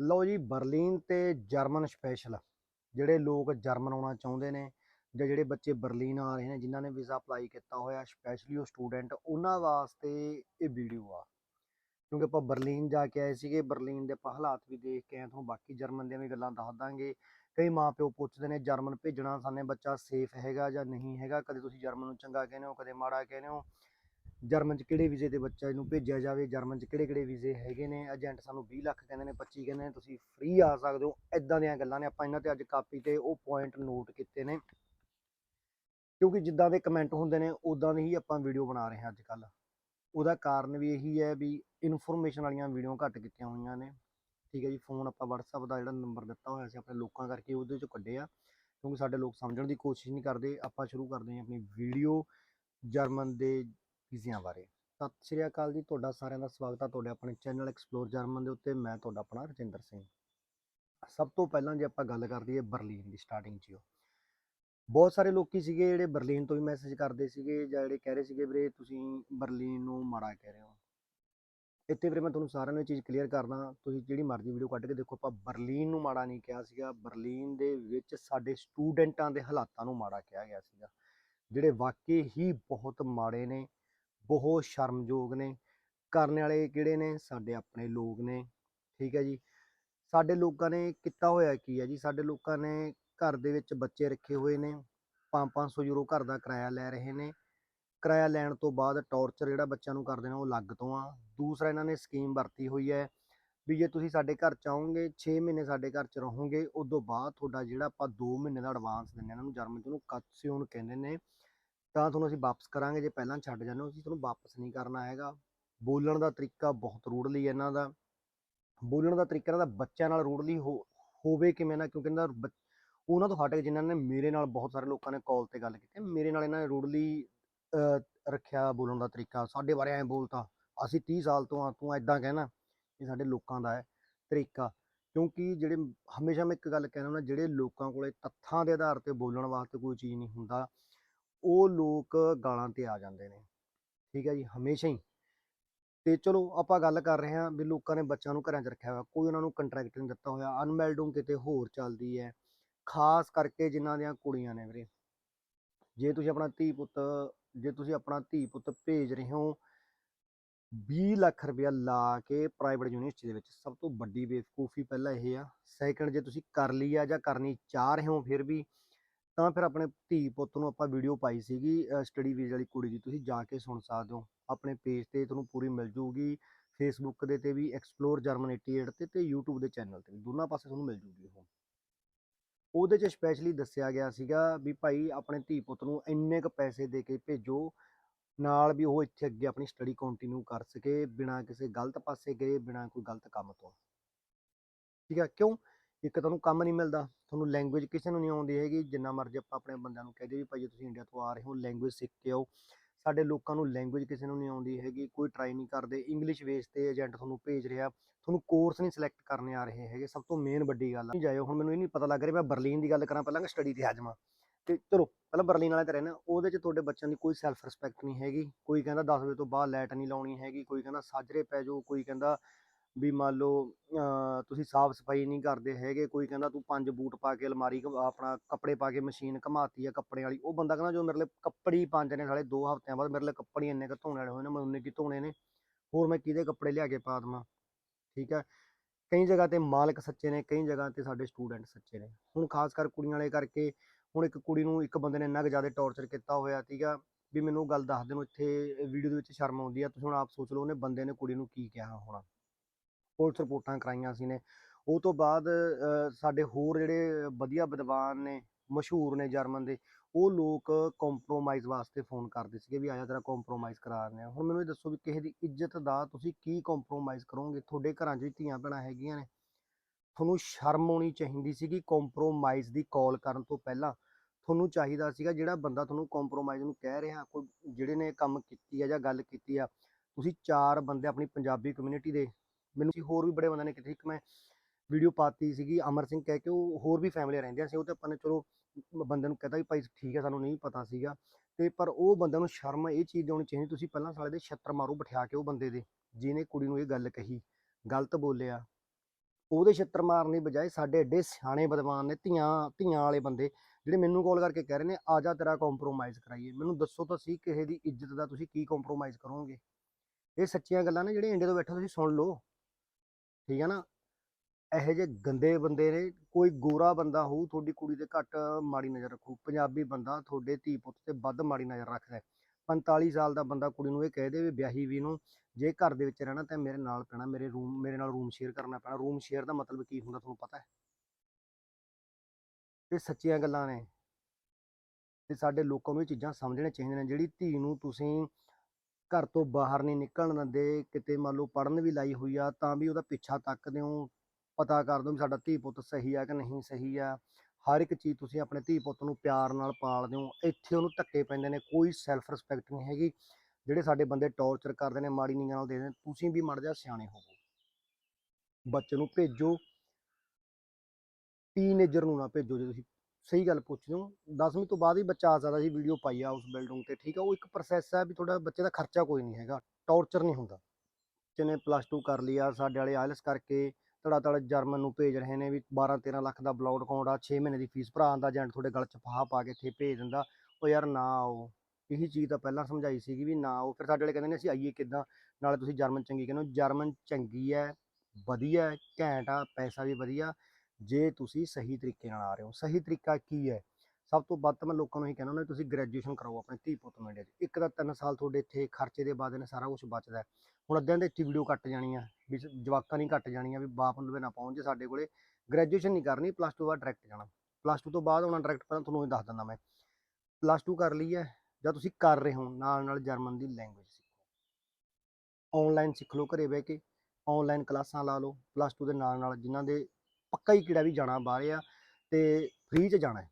ਲਓ ਜੀ, ਬਰਲਿਨ ਤੇ ਜਰਮਨ ਸਪੈਸ਼ਲ ਜਿਹੜੇ ਲੋਕ ਜਰਮਨ ਆਉਣਾ ਚਾਹੁੰਦੇ ਨੇ ਜਾਂ ਜਿਹੜੇ ਬੱਚੇ ਬਰਲਿਨ ਆ ਰਹੇ ਨੇ, ਜਿਨ੍ਹਾਂ ਨੇ ਵੀਜ਼ਾ ਅਪਲਾਈ ਕੀਤਾ ਹੋਇਆ ਸਪੈਸ਼ਲੀ ਉਹ ਸਟੂਡੈਂਟ ਉਹਨਾਂ ਵਾਸਤੇ ਇਹ ਵੀਡੀਓ ਆ। ਕਿਉਂਕਿ ਆਪਾਂ ਬਰਲਿਨ ਜਾ ਕੇ ਆਏ ਸੀਗੇ, ਬਰਲਿਨ ਦੇ ਆਪਾਂ ਹਾਲਾਤ ਵੀ ਦੇਖ ਕੇ ਆਏ ਤੁਹਾਨੂੰ ਬਾਕੀ ਜਰਮਨ ਦੀਆਂ ਵੀ ਗੱਲਾਂ ਦੱਸ ਦਾਂਗੇ। ਕਈ ਮਾਪਿਓ ਪੁੱਛਦੇ ਨੇ, ਜਰਮਨ ਭੇਜਣਾ ਸਾਨੇ, ਬੱਚਾ ਸੇਫ ਹੈਗਾ ਜਾਂ ਨਹੀਂ ਹੈਗਾ, ਕਦੇ ਤੁਸੀਂ ਜਰਮਨ ਨੂੰ ਚੰਗਾ ਕਹਿੰਦੇ ਹੋ, ਕਦੇ ਮਾੜਾ ਕਹਿੰਦੇ ਹੋ। ਜਰਮਨ 'ਚ ਕਿਹੜੇ ਵੀਜ਼ੇ ਤੇ ਬੱਚਾ ਇਹਨੂੰ ਭੇਜਿਆ ਜਾਵੇ? ਜਰਮਨ 'ਚ ਕਿਹੜੇ ਕਿਹੜੇ ਵੀਜ਼ੇ ਹੈਗੇ ਨੇ? ਏਜੰਟ ਸਾਨੂੰ 20 ਲੱਖ ਕਹਿੰਦੇ ਨੇ 25 ਕਹਿੰਦੇ ਨੇ, ਤੁਸੀਂ ਫ੍ਰੀ ਆ ਸਕਦੇ ਹੋ। ਐਦਾਂ ਦੀਆਂ ਗੱਲਾਂ ਨੇ। ਆਪਾਂ ਇਹਨਾਂ ਤੇ ਅੱਜ ਕਾਪੀ ਤੇ ਉਹ ਪੁਆਇੰਟ ਨੋਟ ਕੀਤੇ ਨੇ। ਕਿਉਂਕਿ ਜਿੱਦਾਂ ਦੇ ਕਮੈਂਟ ਹੁੰਦੇ ਨੇ ਉਦਾਂ ਦੀ ਹੀ ਆਪਾਂ ਵੀਡੀਓ ਬਣਾ ਰਹੇ ਹਾਂ ਅੱਜ ਕੱਲ ਉਹਦਾ ਕਾਰਨ ਵੀ ਇਹੀ ਹੈ ਵੀ ਇਨਫੋਰਮੇਸ਼ਨ ਵਾਲੀਆਂ ਵੀਡੀਓ ਘੱਟ ਕੀਤੀਆਂ ਹੋਈਆਂ ਨੇ। ਠੀਕ ਹੈ ਜੀ ਫੋਨ ਆਪਾਂ WhatsApp ਦਾ ਜਿਹੜਾ ਨੰਬਰ ਦਿੱਤਾ ਹੋਇਆ ਸੀ, ਆਪਣੇ ਲੋਕਾਂ ਕਰਕੇ ਉਹਦੇ ਚੋਂ ਕੱਢੇ ਆ। ਕਿਉਂਕਿ ਸਾਡੇ ਲੋਕ ਸਮਝਣ ਦੀ ਕੋਸ਼ਿਸ਼ ਨਹੀਂ ਕਰਦੇ। ਆਪਾਂ ਸ਼ੁਰੂ ਕਰਦੇ ਹਾਂ ਆਪਣੀ ਵੀਡੀਓ ਜਰਮਨ ਦੇ ਵੀਜ਼ਿਆਂ ਬਾਰੇ। ਸਤਿ ਸ਼੍ਰੀ ਅਕਾਲ ਜੀ, ਤੁਹਾਡਾ ਸਾਰਿਆਂ ਦਾ ਸਵਾਗਤ ਹੈ ਤੁਹਾਡੇ ਆਪਣੇ ਚੈਨਲ ਐਕਸਪਲੋਰ ਜਰਮਨ ਦੇ ਉੱਤੇ। ਮੈਂ ਤੁਹਾਡਾ ਆਪਣਾ ਰਜਿੰਦਰ ਸਿੰਘ। ਸਭ ਤੋਂ ਪਹਿਲਾਂ ਜੇ ਆਪਾਂ ਗੱਲ ਕਰ ਲਈਏ ਬਰਲਿਨ ਦੀ ਸਟਾਰਟਿੰਗ 'ਚ ਬਹੁਤ ਸਾਰੇ ਲੋਕੀ ਸੀਗੇ ਜਿਹੜੇ ਬਰਲਿਨ ਤੋਂ ਵੀ ਮੈਸੇਜ ਕਰਦੇ ਸੀਗੇ ਜਾਂ ਜਿਹੜੇ ਕਹਿ ਰਹੇ ਸੀਗੇ, ਵੀਰੇ, ਤੁਸੀਂ ਬਰਲਿਨ ਨੂੰ ਮਾੜਾ ਕਹਿ ਰਹੇ ਹੋ। ਇੱਥੇ ਵੀਰੇ ਮੈਂ ਤੁਹਾਨੂੰ ਸਾਰਿਆਂ ਨੂੰ ਇਹ ਚੀਜ਼ ਕਲੀਅਰ ਕਰਦਾ, ਤੁਸੀਂ ਜਿਹੜੀ ਮਰਜ਼ੀ ਵੀਡੀਓ ਕੱਢ ਕੇ ਦੇਖੋ, ਆਪਾਂ ਬਰਲਿਨ ਨੂੰ ਮਾੜਾ ਨਹੀਂ ਕਿਹਾ ਸੀਗਾ। ਬਰਲਿਨ ਦੇ ਵਿੱਚ ਸਾਡੇ ਸਟੂਡੈਂਟਾਂ ਦੇ ਹਾਲਾਤਾਂ ਨੂੰ ਮਾੜਾ ਕਿਹਾ ਗਿਆ ਸੀਗਾ। ਜਿਹੜੇ ਵਾਕਈ ਹੀ ਬਹੁਤ ਮਾੜੇ ਨੇ ਬਹੁਤ ਸ਼ਰਮਯੋਗ ਨੇ। ਕਰਨ ਵਾਲੇ ਕਿਹੜੇ ਨੇ? ਸਾਡੇ ਆਪਣੇ ਲੋਕ ਨੇ। ਠੀਕ ਹੈ ਜੀ। ਸਾਡੇ ਲੋਕਾਂ ਨੇ ਕੀਤਾ ਹੋਇਆ ਕੀ ਹੈ ਜੀ? ਸਾਡੇ ਲੋਕਾਂ ਨੇ ਘਰ ਦੇ ਵਿੱਚ ਬੱਚੇ ਰੱਖੇ ਹੋਏ ਨੇ। 5-500 ਯੂਰੋ ਘਰ ਦਾ ਕਿਰਾਇਆ ਲੈ ਰਹੇ ਨੇ। ਕਿਰਾਇਆ ਲੈਣ ਤੋਂ ਬਾਅਦ ਟੌਰਚਰ ਜਿਹੜਾ ਬੱਚਿਆਂ ਨੂੰ ਕਰਦੇ ਨੇ ਉਹ ਅਲੱਗ ਤੋਂ ਆ। ਦੂਸਰਾ ਇਹਨਾਂ ਨੇ ਸਕੀਮ ਵਰਤੀ ਹੋਈ ਹੈ ਵੀ ਜੇ ਤੁਸੀਂ ਸਾਡੇ ਘਰ ਚ ਆਓਗੇ 6 ਮਹੀਨੇ ਸਾਡੇ ਘਰ ਚ ਰਹੋਗੇ ਉਸ ਤੋਂ ਬਾਅਦ ਤੁਹਾਡਾ ਜਿਹੜਾ ਆਪਾਂ 2 ਮਹੀਨੇ ਦਾ ਐਡਵਾਂਸ ਦਿੰਦੇ ਹਾਂ ਇਹਨਾਂ ਨੂੰ ਜਰਮਨ ਚ ਉਹਨੂੰ ਕਤਸਿਓਨ ਕਹਿੰਦੇ ਨੇ। ਤਾਂ ਤੁਹਾਨੂੰ ਅਸੀਂ ਵਾਪਸ ਕਰਾਂਗੇ, ਜੇ ਪਹਿਲਾਂ ਛੱਡ ਜਾਂਦੇ ਹੋ ਅਸੀਂ ਤੁਹਾਨੂੰ ਵਾਪਸ ਨਹੀਂ ਕਰਨਾ ਹੈਗਾ। ਬੋਲਣ ਦਾ ਤਰੀਕਾ ਬਹੁਤ ਰੂੜਲੀ ਇਹਨਾਂ ਦਾ। ਬੋਲਣ ਦਾ ਤਰੀਕਾ ਇਹਨਾਂ ਦਾ ਬੱਚਿਆਂ ਨਾਲ ਰੂੜਲੀ ਹੋ, ਹੋਵੇ ਕਿਵੇਂ ਨਾ, ਕਿਉਂਕਿ ਇਹਨਾਂ ਦਾ ਉਹਨਾਂ ਤੋਂ ਹਟ ਕੇ ਜਿਨ੍ਹਾਂ ਨੇ ਮੇਰੇ ਨਾਲ ਬਹੁਤ ਸਾਰੇ ਲੋਕਾਂ ਨੇ ਕਾਲ ਤੇ ਗੱਲ ਕੀਤੀ, ਮੇਰੇ ਨਾਲ ਇਹਨਾਂ ਨੇ ਰੂਡਲੀ ਰੱਖਿਆ ਬੋਲਣ ਦਾ ਤਰੀਕਾ। ਸਾਡੇ ਬਾਰੇ ਐਂ ਬੋਲਤਾ ਅਸੀਂ 30 ਸਾਲ ਤੋਂ ਆ, ਤੂੰ ਐਦਾਂ ਕਹਿਣਾ ਇਹ ਸਾਡੇ ਲੋਕਾਂ ਦਾ ਹੈ ਤਰੀਕਾ। ਕਿਉਂਕਿ ਜਿਹੜੇ ਹਮੇਸ਼ਾ ਮੈਂ ਇੱਕ ਗੱਲ ਕਹਿਣਾ ਹੁੰਦਾ ਜਿਹੜੇ ਲੋਕਾਂ ਕੋਲੇ ਤੱਥਾਂ ਦੇ ਆਧਾਰ ਤੇ ਬੋਲਣ ਵਾਸਤੇ ਕੋਈ ਚੀਜ਼ ਨਹੀਂ ਹੁੰਦਾ ਉਹ ਲੋਕ ਗਾਲਾਂ ਤੇ ਆ ਜਾਂਦੇ ਨੇ। ਠੀਕ ਹੈ ਜੀ, ਹਮੇਸ਼ਾ ਹੀ। ਤੇ ਚਲੋ, ਆਪਾਂ ਗੱਲ ਕਰ ਰਹੇ ਹਾਂ ਵੀ ਲੋਕਾਂ ਨੇ ਬੱਚਿਆਂ ਨੂੰ ਘਰਾਂ 'ਚ ਰੱਖਿਆ ਹੋਇਆ, ਕੋਈ ਉਹਨਾਂ ਨੂੰ ਕੰਟਰੈਕਟ ਨਹੀਂ ਦਿੱਤਾ ਹੋਇਆ ਅਨਮੈਲਡੂਮ ਕਿਤੇ ਹੋਰ ਚੱਲਦੀ ਹੈ। ਖਾਸ ਕਰਕੇ ਜਿਨ੍ਹਾਂ ਦੀਆਂ ਕੁੜੀਆਂ ਨੇ ਵੀਰੇ। ਜੇ ਤੁਸੀਂ ਆਪਣਾ ਧੀ ਪੁੱਤ, ਜੇ ਤੁਸੀਂ ਆਪਣਾ ਧੀ ਪੁੱਤ ਭੇਜ ਰਹੇ ਹੋ 20 ਲੱਖ ਰੁਪਇਆ ਲਾ ਕੇ ਪ੍ਰਾਈਵੇਟ ਯੂਨੀਵਰਸਿਟੀ ਦੇ ਵਿੱਚ, ਸਭ ਤੋਂ ਵੱਡੀ ਬੇਵਕੂਫੀ ਪਹਿਲਾਂ ਇਹ ਆ। ਸੈਕੰਡ ਜੇ ਤੁਸੀਂ ਕਰ ਲਈ ਆ ਜਾਂ ਕਰਨੀ ਚਾਹ ਰਹੇ ਹੋ ਫਿਰ ਵੀ ਤਾਂ ਫਿਰ ਆਪਣੇ ਧੀ ਪੁੱਤ ਨੂੰ ਆਪਾਂ ਵੀਡੀਓ ਪਾਈ ਸੀਗੀ ਸਟੱਡੀ ਵੀਜ਼ ਵਾਲੀ ਕੁੜੀ ਦੀ, ਤੁਸੀਂ ਜਾ ਕੇ ਸੁਣ ਸਕਦੇ ਹੋ। ਆਪਣੇ ਪੇਜ ਤੇ ਤੁਹਾਨੂੰ ਪੂਰੀ ਮਿਲ ਜੂਗੀ ਫੇਸਬੁੱਕ ਦੇ ਤੇ ਵੀ ਐਕਸਪਲੋਰ ਜਰਮਨ 88 ਤੇ ਤੇ YouTube ਦੇ ਚੈਨਲ ਤੇ ਵੀ। ਦੋਨਾਂ ਪਾਸੇ ਤੁਹਾਨੂੰ ਮਿਲ ਜੂਗੀ ਉਹ। ਉਹਦੇ 'ਚ ਸਪੈਸ਼ਲੀ ਦੱਸਿਆ ਗਿਆ ਸੀਗਾ ਵੀ ਭਾਈ ਆਪਣੇ ਧੀ ਪੁੱਤ ਨੂੰ ਇੰਨੇ ਕ ਪੈਸੇ ਦੇ ਕੇ ਭੇਜੋ, ਨਾਲ ਵੀ ਉਹ ਇੱਥੇ ਅੱਗੇ ਆਪਣੀ ਸਟੱਡੀ ਕੰਟੀਨਿਊ ਕਰ ਸਕੇ, ਬਿਨਾਂ ਕਿਸੇ ਗਲਤ ਪਾਸੇ ਗਏ, ਬਿਨਾਂ ਕੋਈ ਗਲਤ ਕੰਮ ਤੋਂ। ਠੀਕ ਹੈ ਕਿਉਂ? ਇੱਕ ਤੁਹਾਨੂੰ ਕੰਮ ਨਹੀਂ ਮਿਲਦਾ, ਤੁਹਾਨੂੰ ਲੈਂਗੁਏਜ ਕਿਸੇ ਨੂੰ ਨਹੀਂ ਆਉਂਦੀ ਹੈਗੀ, ਜਿੰਨਾ ਮਰਜ਼ੀ ਆਪਾਂ ਆਪਣੇ ਬੰਦਿਆਂ ਨੂੰ ਕਹਿ ਦਈਏ ਵੀ ਭਾਈ ਜੇ ਤੁਸੀਂ ਇੰਡੀਆ ਤੋਂ ਆ ਰਹੇ ਹੋ ਲੈਂਗੁਏਜ ਸਿੱਖ ਕੇ ਆਓ। ਸਾਡੇ ਲੋਕਾਂ ਨੂੰ ਲੈਂਗੁਏਜ ਕਿਸੇ ਨੂੰ ਨਹੀਂ ਆਉਂਦੀ ਹੈਗੀ, ਕੋਈ ਟਰਾਈ ਨਹੀਂ ਕਰਦੇ ਇੰਗਲਿਸ਼ ਬੇਸ ਤੇ ਏਜੰਟ ਤੁਹਾਨੂੰ ਭੇਜ ਰਿਹਾ, ਤੁਹਾਨੂੰ ਕੋਰਸ ਨਹੀਂ ਸਿਲੈਕਟ ਕਰਨੇ ਆ ਰਹੇ ਹੈਗੇ, ਸਭ ਤੋਂ ਮੇਨ ਵੱਡੀ ਗੱਲ ਆ। ਜਾਇਓ, ਹੁਣ ਮੈਨੂੰ ਇਹ ਨਹੀਂ ਪਤਾ ਲੱਗ ਰਿਹਾ ਮੈਂ ਬਰਲਿਨ ਦੀ ਗੱਲ ਕਰਾਂ, ਪਹਿਲਾਂ ਕਿ ਸਟੱਡੀ ਤੇ ਆ ਜਾਵਾਂ। ਤੇ ਚਲੋ, ਪਹਿਲਾਂ ਬਰਲਿਨ ਵਾਲੇ ਤੇ ਰਹਿਣਾ, ਉਹਦੇ 'ਚ ਤੁਹਾਡੇ ਬੱਚਿਆਂ ਦੀ ਕੋਈ ਸੈਲਫ ਰਿਸਪੈਕਟ ਨਹੀਂ ਹੈਗੀ, ਕੋਈ ਕਹਿੰਦਾ 10 ਵਜੇ ਤੋਂ ਬਾਅਦ ਲਾਈਟ ਨਹੀਂ ਲਾਉਣੀ ਹੈਗੀ, ਕੋਈ ਕਹਿੰਦਾ ਸਾਜਰੇ ਪੈ ਜਾਓ, ਕੋਈ ਕਹਿੰਦਾ ਵੀ ਮੰਨ ਲਓ ਤੁਸੀਂ ਸਾਫ਼ ਸਫ਼ਾਈ ਨਹੀਂ ਕਰਦੇ ਹੈਗੇ, ਕੋਈ ਕਹਿੰਦਾ ਤੂੰ ਪੰਜ ਬੂਟ ਪਾ ਕੇ ਅਲਮਾਰੀ ਆਪਣਾ ਕੱਪੜੇ ਪਾ ਕੇ ਮਸ਼ੀਨ ਘਮਾਤੀ ਆ ਕੱਪੜੇ ਵਾਲੀ, ਉਹ ਬੰਦਾ ਕਹਿੰਦਾ ਜੋ ਮੇਰੇ ਲਈ ਕੱਪੜੇ ਹੀ ਪੰਜ ਨੇ ਸਾਲੇ ਦੋ ਹਫ਼ਤਿਆਂ ਬਾਅਦ ਮੇਰੇ ਲਈ ਕੱਪੜੇ ਇੰਨੇ ਕੁ ਧੋਣੇ ਵਾਲੇ ਹੋਏ ਨੇ ਮੈਂ ਉਹਨੇ ਕੀ ਧੋਣੇ ਨੇ, ਹੋਰ ਮੈਂ ਕਿਹਦੇ ਕੱਪੜੇ ਲਿਆ ਕੇ ਪਾ ਦੇਵਾਂ, ਠੀਕ ਹੈ? ਕਈ ਜਗ੍ਹਾ ਤੇ ਮਾਲਕ ਸੱਚੇ ਨੇ, ਕਈ ਜਗ੍ਹਾ ਤੇ ਸਾਡੇ ਸਟੂਡੈਂਟ ਸੱਚੇ ਨੇ, ਹੁਣ ਖਾਸ ਕਰ ਕੁੜੀਆਂ ਵਾਲੇ ਕਰਕੇ, ਹੁਣ ਇੱਕ ਕੁੜੀ ਨੂੰ ਇੱਕ ਬੰਦੇ ਨੇ ਇੰਨਾ ਕੁ ਜ਼ਿਆਦਾ ਟੌਰਚਰ ਕੀਤਾ ਹੋਇਆ ਸੀਗਾ ਵੀ ਮੈਨੂੰ ਗੱਲ ਦੱਸ ਦੇਣ ਇੱਥੇ ਵੀਡੀਓ ਦੇ ਵਿੱਚ ਸ਼ਰਮ ਆਉਂਦੀ ਆ, ਤੁਸੀਂ ਹੁਣ ਆਪ ਸੋਚ ਲਓ ਉਹਨੇ ਬੰਦੇ ਨੇ ਕੁੜੀ ਨੂੰ ਕੀ ਕਿਹਾ ਹੋਣਾ। ਪੁਲਿਸ ਰਿਪੋਰਟਾਂ ਕਰਾਈਆਂ ਸੀ ਨੇ। ਉਹ ਤੋਂ ਬਾਅਦ ਸਾਡੇ ਹੋਰ ਜਿਹੜੇ ਵਧੀਆ ਵਿਦਵਾਨ ਨੇ, ਮਸ਼ਹੂਰ ਨੇ ਜਰਮਨ ਦੇ, ਉਹ ਲੋਕ ਕੰਪਰੋਮਾਈਜ਼ ਵਾਸਤੇ ਫੋਨ ਕਰਦੇ ਸੀਗੇ ਵੀ ਆਇਆ ਤੇਰਾ ਕੰਪਰੋਮਾਈਜ਼ ਕਰਾ ਰਹੇ ਆ ਹੁਣ ਮੈਨੂੰ ਇਹ ਦੱਸੋ ਵੀ ਕਿਸੇ ਦੀ ਇੱਜ਼ਤ ਦਾ ਤੁਸੀਂ ਕੀ ਕੰਪਰੋਮਾਈਜ਼ ਕਰੋਗੇ? ਤੁਹਾਡੇ ਘਰਾਂ 'ਚ ਵੀ ਧੀਆਂ ਭੈਣਾਂ ਹੈਗੀਆਂ ਨੇ। ਤੁਹਾਨੂੰ ਸ਼ਰਮ ਆਉਣੀ ਚਾਹੀਦੀ ਸੀਗੀ ਕੰਪਰੋਮਾਈਜ਼ ਦੀ ਕਾਲ ਕਰਨ ਤੋਂ ਪਹਿਲਾਂ। ਤੁਹਾਨੂੰ ਚਾਹੀਦਾ ਸੀਗਾ ਜਿਹੜਾ ਬੰਦਾ ਤੁਹਾਨੂੰ ਕੰਪਰੋਮਾਈਜ਼ ਨੂੰ ਕਹਿ ਰਿਹਾ, ਕੋਈ ਜਿਹੜੇ ਨੇ ਕੰਮ ਕੀਤੀ ਆ ਜਾਂ ਗੱਲ ਕੀਤੀ ਆ, ਤੁਸੀਂ ਚਾਰ ਬੰਦੇ ਆਪਣੀ ਪੰਜਾਬੀ ਕਮਿਊਨਿਟੀ ਦੇ ਮੈਨੂੰ ਸੀ ਹੋਰ ਵੀ ਬੜੇ ਬੰਦਿਆਂ ਨੇ ਕੀਤੀ ਇੱਕ ਮੈਂ ਵੀਡੀਓ ਪਾਤੀ ਸੀਗੀ ਅਮਰ ਸਿੰਘ ਕਹਿ ਕੇ, ਉਹ ਹੋਰ ਵੀ ਫੈਮਲੀਆਂ ਰਹਿੰਦੀਆਂ ਸੀ ਉਹ ਤੇ ਆਪਾਂ ਨੇ ਚਲੋ ਬੰਦੇ ਨੂੰ ਕਹਤਾ ਵੀ ਭਾਈ ਠੀਕ ਹੈ ਸਾਨੂੰ ਨਹੀਂ ਪਤਾ ਸੀਗਾ। ਤੇ ਪਰ ਉਹ ਬੰਦੇ ਨੂੰ ਸ਼ਰਮ ਇਹ ਚੀਜ਼ ਦੀ ਆਉਣੀ ਚਾਹੀਦੀ, ਤੁਸੀਂ ਪਹਿਲਾਂ ਸਾਲੇ ਦੇ ਛੱਤਰ ਮਾਰੋ ਬਿਠਾ ਕੇ ਉਹ ਬੰਦੇ ਦੇ, ਜਿਹਨੇ ਕੁੜੀ ਨੂੰ ਇਹ ਗੱਲ ਕਹੀ, ਗਲਤ ਬੋਲਿਆ। ਉਹਦੇ ਛੱਤਰ ਮਾਰਨ ਦੀ ਬਜਾਏ ਸਾਡੇ ਐਡੇ ਸਿਆਣੇ ਵਿਦਵਾਨ ਨੇ, ਧੀਆਂ ਧੀਆਂ ਵਾਲੇ ਬੰਦੇ, ਜਿਹੜੇ ਮੈਨੂੰ ਕਾਲ ਕਰਕੇ ਕਹਿ ਰਹੇ ਨੇ, ਆ ਜਾ ਤੇਰਾ ਕੰਪਰੋਮਾਈਜ਼ ਕਰਾਈਏ। ਮੈਨੂੰ ਦੱਸੋ ਤਾਂ ਸਹੀ ਕਿਸੇ ਦੀ ਇੱਜ਼ਤ ਦਾ ਤੁਸੀਂ ਕੀ ਕੰਪਰੋਮਾਈਜ਼ ਕਰੋਗੇ। ਇਹ ਸੱਚੀਆਂ ਗੱਲਾਂ ਨੇ, ਜਿਹੜੇ ਇੰਡੀਆ ਤੋਂ ਬੈਠੇ ਤੁਸੀਂ ਸੁਣ ਲਓ। ਠੀਕ ਹੈ ਨਾ? ਇਹੋ ਜਿਹੇ ਗੰਦੇ ਬੰਦੇ ਨੇ, ਕੋਈ ਗੋਰਾ ਬੰਦਾ ਹੋਊ, ਤੁਹਾਡੀ ਕੁੜੀ ਤੇ ਘੱਟ ਮਾੜੀ ਨਜ਼ਰ ਰੱਖੂ। ਪੰਜਾਬੀ ਬੰਦਾ ਤੁਹਾਡੇ ਧੀ ਪੁੱਤ ਤੇ ਵੱਧ ਮਾੜੀ ਨਜ਼ਰ ਰੱਖਦਾ ਹੈ। 45 ਸਾਲ ਦਾ ਬੰਦਾ ਕੁੜੀ ਨੂੰ ਇਹ ਕਹਿ ਦੇ ਵੀ ਵਿਆਹੀ ਵੀ ਨੂੰ, ਜੇ ਘਰ ਦੇ ਵਿੱਚ ਰਹਿਣਾ ਤਾਂ ਮੇਰੇ ਨਾਲ ਪੈਣਾ, ਮੇਰੇ ਰੂਮ, ਮੇਰੇ ਨਾਲ ਰੂਮ ਸ਼ੇਅਰ ਕਰਨਾ ਪੈਣਾ। ਰੂਮ ਸ਼ੇਅਰ ਦਾ ਮਤਲਬ ਕੀ ਹੁੰਦਾ ਤੁਹਾਨੂੰ ਪਤਾ ਹੈ? ਇਹ ਸੱਚੀਆਂ ਗੱਲਾਂ ਨੇ। ਤੇ ਸਾਡੇ ਲੋਕਾਂ ਨੂੰ ਇਹ ਚੀਜ਼ਾਂ ਸਮਝਣੀਆਂ ਚਾਹੀਦੀਆਂ ਨੇ। ਜਿਹੜੀ ਧੀ ਨੂੰ ਤੁਸੀਂ ਘਰ ਤੋਂ ਬਾਹਰ ਨਹੀਂ ਨਿਕਲਣ ਦਿੰਦੇ, ਕਿਤੇ ਮੰਨ ਲਓ ਪੜਨ ਵੀ ਲਾਈ ਹੋਈ ਆ, ਤਾਂ ਵੀ ਉਹਦਾ ਪਿੱਛਾ ਤੱਕਦੇ ਹੋ ਪਤਾ ਕਰ ਹੋ ਵੀ ਸਾਡਾ ਧੀ ਪੁੱਤ ਸਹੀ ਆ ਕਿ ਨਹੀਂ ਸਹੀ ਆ। ਹਰ ਇੱਕ ਚੀਜ਼ ਤੁਸੀਂ ਆਪਣੇ ਧੀ ਪੁੱਤ ਨੂੰ ਪਿਆਰ ਨਾਲ ਪਾਲਦੇ ਹੋ ਇੱਥੇ ਉਹਨੂੰ ਧੱਕੇ ਪੈਂਦੇ ਨੇ, ਕੋਈ ਸੈਲਫ ਰਿਸਪੈਕਟ ਨਹੀਂ ਹੈਗੀ। ਜਿਹੜੇ ਸਾਡੇ ਬੰਦੇ ਟੌਰਚਰ ਕਰਦੇ ਨੇ, ਮਾੜੀ ਨਿਗਾਹ ਨਾਲ ਦੇਖਦੇ ਤੁਸੀਂ ਵੀ ਮੜ ਜਾ ਸਿਆਣੇ ਹੋਵੋ ਬੱਚੇ ਨੂੰ ਭੇਜੋ ਟੀਨੇਜਰ ਨੂੰ ਨਾ ਭੇਜੋ ਜੇ ਤੁਸੀਂ ਸਹੀ ਗੱਲ ਪੁੱਛਦੇ ਹੋ 10ਵੀਂ ਤੋਂ ਬਾਅਦ ਹੀ ਬੱਚਾ ਆ ਸਕਦਾ ਸੀ ਵੀਡੀਓ ਪਾਈ ਆ ਉਸ ਬਿਲਡਿੰਗ ਤੇ, ਠੀਕ ਆ, ਉਹ ਇੱਕ ਪ੍ਰੋਸੈਸ ਹੈ ਵੀ ਤੁਹਾਡਾ ਬੱਚੇ ਦਾ ਖਰਚਾ ਕੋਈ ਨਹੀਂ ਹੈਗਾ ਟੌਰਚਰ ਨਹੀਂ ਹੁੰਦਾ। ਜਿਹਨੇ ਪਲੱਸ 2 ਕਰ ਲਿਆ ਸਾਡੇ ਵਾਲੇ ਆਇਲਸ ਕਰਕੇ ਤੜਾ ਧੜ ਜਰਮਨ ਨੂੰ ਭੇਜ ਰਹੇ ਨੇ ਵੀ 12 13 ਲੱਖ ਦਾ ਬਲੌਡ ਅਕਾਊਂਟ ਆ 6 ਮਹੀਨੇ ਦੀ ਫੀਸ ਭਰਾ ਆਂਦਾ ਏਜੰਟ ਤੁਹਾਡੇ ਗਲ 'ਚ ਫਾਹਾ ਪਾ ਕੇ ਇੱਥੇ ਭੇਜ ਦਿੰਦਾ, ਉਹ ਯਾਰ ਨਾ ਆਓ। ਇਹੀ ਚੀਜ਼ ਤਾਂ ਪਹਿਲਾਂ ਸਮਝਾਈ ਸੀਗੀ ਵੀ ਨਾ ਆਓ, ਫਿਰ ਸਾਡੇ ਵਾਲੇ ਕਹਿੰਦੇ ਨੇ ਅਸੀਂ ਆਈਏ ਕਿੱਦਾਂ, ਨਾਲੇ ਤੁਸੀਂ ਜਰਮਨ ਚੰਗੀ ਕਹਿੰਦੇ ਹੋ ਜਰਮਨ ਚੰਗੀ ਹੈ, ਵਧੀਆ ਘੈਂਟ ਆ, ਪੈਸਾ ਵੀ ਵਧੀਆ ਜੇ ਤੁਸੀਂ ਸਹੀ ਤਰੀਕੇ ਨਾਲ ਆ ਰਹੇ ਹੋ, ਸਹੀ ਤਰੀਕਾ ਕੀ ਹੈ? ਸਭ ਤੋਂ ਵੱਧ ਤਾਂ ਮੈਂ ਲੋਕਾਂ ਨੂੰ ਇਹ ਕਹਿਣਾ ਹੁੰਦਾ ਵੀ ਤੁਸੀਂ ਗ੍ਰੈਜੂਏਸ਼ਨ ਕਰਾਓ ਆਪਣੇ ਧੀ ਪੁੱਤ ਨੂੰ ਇੰਡੀਆ 'ਚ ਇੱਕ ਤਾਂ 3 ਸਾਲ ਤੁਹਾਡੇ ਇੱਥੇ ਖਰਚੇ ਦੇ ਬਾਅਦ ਨੇ ਸਾਰਾ ਕੁਝ ਬਚਦਾ। ਹੁਣ ਅੱਧਿਆਂ ਦੇ ਇੱਥੇ ਵੀਡੀਓ ਕੱਟ ਜਾਣੀਆਂ, ਵੀ ਜਵਾਕਾਂ ਨਹੀਂ ਕੱਟ ਜਾਣੀਆਂ, ਵੀ ਬਾਪ ਨੂੰ ਨਾ ਪਹੁੰਚ ਜੇ ਸਾਡੇ ਕੋਲੇ ਗ੍ਰੈਜੂਏਸ਼ਨ ਨਹੀਂ ਕਰਨੀ ਪਲੱਸ 2 ਬਾਅਦ ਡਾਇਰੈਕਟ ਜਾਣਾ। ਪਲੱਸ 2 ਤੋਂ ਬਾਅਦ ਆਉਣਾ ਡਾਇਰੈਕਟ ਪਹਿਲਾਂ ਤੁਹਾਨੂੰ ਇਹ ਦੱਸ ਦਿੰਦਾ ਮੈਂ। ਪਲੱਸ 2 ਕਰ ਲਈ ਹੈ, ਜਾਂ ਤੁਸੀਂ ਕਰ ਰਹੇ ਹੋ, ਨਾਲ ਨਾਲ ਜਰਮਨ ਦੀ ਲੈਂਗੁਏਜ ਸਿੱਖੋ। ਆਨਲਾਈਨ ਸਿੱਖ ਲਓ, ਘਰੇ ਬਹਿ ਕੇ ਆਨਲਾਈਨ ਕਲਾਸਾਂ ਲਾ ਲਓ ਪਲੱਸ 2 ਦੇ ਨਾਲ ਨਾਲ ਜਿਨ੍ਹਾਂ ਦੇ ਪੱਕਾ ਹੀ ਕਿਹੜਾ ਵੀ ਜਾਣਾ ਬਾਹਰ ਆ ਤੇ ਫ੍ਰੀ 'ਚ ਜਾਣਾ ਹੈ।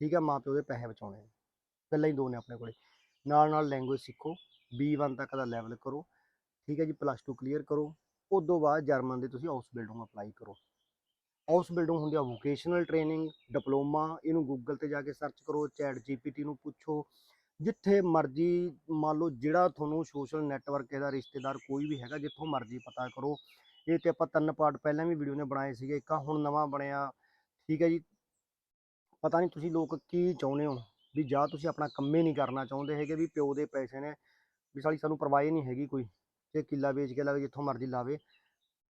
ਠੀਕ ਹੈ ਮਾਂ ਪਿਓ ਦੇ ਪੈਸੇ ਬਚਾਉਣੇ ਨੇ। ਪਹਿਲਾਂ ਹੀ ਦੋ ਨੇ ਆਪਣੇ ਕੋਲੇ। ਨਾਲ ਨਾਲ ਲੈਂਗੁਏਜ ਸਿੱਖੋ B1 ਤੱਕ ਦਾ ਲੈਵਲ ਕਰੋ। ਠੀਕ ਹੈ ਜੀ ਪਲੱਸ 2 ਕਲੀਅਰ ਕਰੋ। ਉਸ ਤੋਂ ਬਾਅਦ ਜਰਮਨ ਦੇ ਤੁਸੀਂ ਹਾਊਸ ਬਿਲਡਿੰਗ ਅਪਲਾਈ ਕਰੋ। ਹਾਊਸ ਬਿਲਡਿੰਗ ਹੁੰਦੀ ਆ ਵੋਕੇਸ਼ਨਲ ਟ੍ਰੇਨਿੰਗ ਡਿਪਲੋਮਾ ਇਹਨੂੰ ਗੂਗਲ ਤੇ ਜਾ ਕੇ ਸਰਚ ਕਰੋ ਚੈਟ ਜੀਪੀਟੀ ਨੂੰ ਪੁੱਛੋ। ਜਿੱਥੇ ਮਰਜ਼ੀ ਮੰਨ ਲਓ ਜਿਹੜਾ ਤੁਹਾਨੂੰ ਸੋਸ਼ਲ ਨੈਟਵਰਕ ਇਹਦਾ ਰਿਸ਼ਤੇਦਾਰ ਕੋਈ ਵੀ ਹੈਗਾ, ਜਿੱਥੋਂ ਮਰਜ਼ੀ ਪਤਾ ਕਰੋ। ਇਹ ਤੇ ਆਪਾਂ ਤਿੰਨ ਪਾਰਟ ਪਹਿਲਾਂ ਵੀ ਵੀਡੀਓ ਨੇ ਬਣਾਏ ਸੀਗੇ, ਇੱਕ ਹੁਣ ਨਵਾਂ ਬਣਿਆ, ਠੀਕ ਹੈ ਜੀ। ਪਤਾ ਨਹੀਂ ਤੁਸੀਂ ਲੋਕ ਕੀ ਚਾਹੁੰਦੇ ਹੋ, ਵੀ ਜਾਂ ਤੁਸੀਂ ਆਪਣਾ ਕੰਮੇ ਨਹੀਂ ਕਰਨਾ ਚਾਹੁੰਦੇ ਹੈਗੇ, ਵੀ ਪਿਓ ਦੇ ਪੈਸੇ ਨੇ, ਵੀ ਸਾਲੀ ਸਾਨੂੰ ਪਰਵਾਹ ਹੀ ਨਹੀਂ ਹੈਗੀ ਕੋਈ, ਜੇ ਕਿੱਲਾ ਵੇਚ ਕੇ ਲਾਵੇ, ਜਿੱਥੋਂ ਮਰਜ਼ੀ ਲਾਵੇ,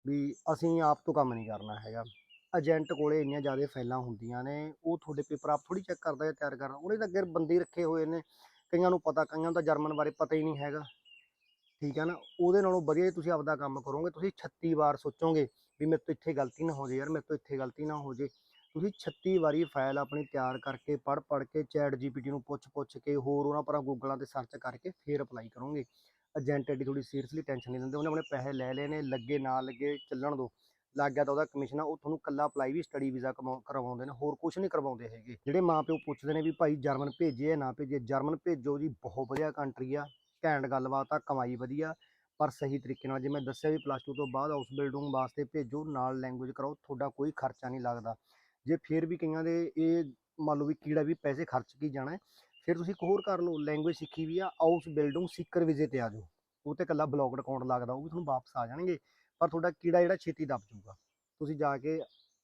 ਵੀ ਅਸੀਂ ਆਪ ਤੋਂ ਕੰਮ ਨਹੀਂ ਕਰਨਾ ਹੈਗਾ। ਏਜੰਟ ਕੋਲੇ ਇੰਨੀਆਂ ਜ਼ਿਆਦਾ ਫਾਈਲਾਂ ਹੁੰਦੀਆਂ ਨੇ, ਉਹ ਤੁਹਾਡੇ ਪੇਪਰ ਆਪ ਥੋੜੀ ਚੈੱਕ ਕਰਦਾ ਜਾਂ ਤਿਆਰ ਕਰਦਾ ਉਹਨੇ ਤਾਂ ਅੱਗੇ ਬੰਦੇ ਹੀ ਰੱਖੇ ਹੋਏ ਨੇ, ਕਈਆਂ ਨੂੰ ਪਤਾ, ਕਈਆਂ ਨੂੰ ਤਾਂ ਜਰਮਨ ਬਾਰੇ ਪਤਾ ਹੀ ਨਹੀਂ ਹੈਗਾ। ਠੀਕ ਹੈ ਨਾ? ਉਹਦੇ ਨਾਲੋਂ ਵਧੀਆ ਜੇ ਤੁਸੀਂ ਆਪਦਾ ਕੰਮ ਕਰੋਗੇ। ਤੁਸੀਂ 36 ਵਾਰ ਸੋਚੋਗੇ ਵੀ ਮੇਰੇ ਤੋਂ ਇੱਥੇ ਗਲਤੀ ਨਾ ਹੋ ਜੇ ਯਾਰ, ਮੇਰੇ ਤੋਂ ਇੱਥੇ ਗਲਤੀ ਨਾ ਹੋ ਜੇ ਤੁਸੀਂ 36 ਵਾਰੀ ਫਾਈਲ ਆਪਣੀ ਤਿਆਰ ਕਰਕੇ ਪੜ੍ਹ ਪੜ੍ਹ ਕੇ ਚੈਟ ਜੀਪੀਟੀ ਨੂੰ ਪੁੱਛ ਪੁੱਛ ਕੇ, ਹੋਰ ਉਹਨਾਂ ਪਰ ਗੂਗਲਾਂ ਤੇ ਸਰਚ ਕਰਕੇ ਫੇਰ ਅਪਲਾਈ ਕਰੋਗੇ। ਏਜੰਟ ਐਡੀ ਥੋੜੀ ਸੀਰੀਅਸਲੀ ਟੈਨਸ਼ਨ ਨਹੀਂ ਦਿੰਦੇ। ਉਹਨੇ ਆਪਣੇ ਪੈਸੇ ਲੈ ਲਏ ਨੇ, ਲੱਗੇ, ਨਾ ਲੱਗੇ, ਚੱਲਣ ਦੋ। ਲੱਗ ਗਿਆ ਤਾਂ ਉਹਦਾ ਕਮਿਸ਼ਨ ਆ, ਉਹ ਤੁਹਾਨੂੰ ਕੱਲਾ ਅਪਲਾਈ ਵੀ ਸਟੱਡੀ ਵੀਜ਼ਾ ਕਰਵਾਉਂਦੇ ਨੇ, ਹੋਰ ਕੁਝ ਨਹੀਂ ਕਰਵਾਉਂਦੇ ਹੈਗੇ। ਜਿਹੜੇ ਮਾਪਿਓ ਪੁੱਛਦੇ ਨੇ ਵੀ ਭਾਈ ਜਰਮਨ ਭੇਜੀਏ ਨਾ ਭੇਜੇ ਜਰਮਨ ਭੇਜੋ ਜੀ, ਬਹੁਤ ਵਧੀਆ ਕੰਟਰੀ ਆ। ਘੈਂਟ ਗੱਲਬਾਤ ਆ, ਕਮਾਈ ਵਧੀਆ, ਪਰ ਸਹੀ ਤਰੀਕੇ ਨਾਲ, ਜਿਵੇਂ ਦੱਸਿਆ ਵੀ ਪਲੱਸ 2 ਤੋਂ ਬਾਅਦ ਹਾਊਸ ਬਿਲਡਿੰਗ ਵਾਸਤੇ ਭੇਜੋ, ਨਾਲ ਲੈਂਗੁਏਜ ਕਰਾਓ, ਤੁਹਾਡਾ ਕੋਈ ਖਰਚਾ ਨਹੀਂ ਲੱਗਦਾ। ਜੇ ਫਿਰ ਵੀ ਕਈਆਂ ਦੇ ਇਹ ਮੰਨ ਲਓ ਵੀ ਕੀੜਾ ਵੀ ਪੈਸੇ ਖਰਚ ਕੀ ਜਾਣਾ ਫਿਰ ਤੁਸੀਂ ਇੱਕ ਹੋਰ ਕਰ ਲਓ ਲੈਂਗੁਏਜ ਸਿੱਖੀ ਵੀ ਆ ਹਾਊਸ ਬਿਲਡਿੰਗ ਸਿੱਕਰ ਵੀਜ਼ੇ ਤੇ ਆ ਜਾਓ। ਉਹ ਤੇ ਇਕੱਲਾ ਬਲੌਗਡ ਅਕਾਊਂਟ ਲੱਗਦਾ, ਉਹ ਵੀ ਤੁਹਾਨੂੰ ਵਾਪਸ ਆ ਜਾਣਗੇ, ਪਰ ਤੁਹਾਡਾ ਕੀੜਾ ਜਿਹੜਾ ਛੇਤੀ ਦੱਬ ਜਾਊਗਾ। ਤੁਸੀਂ ਜਾ ਕੇ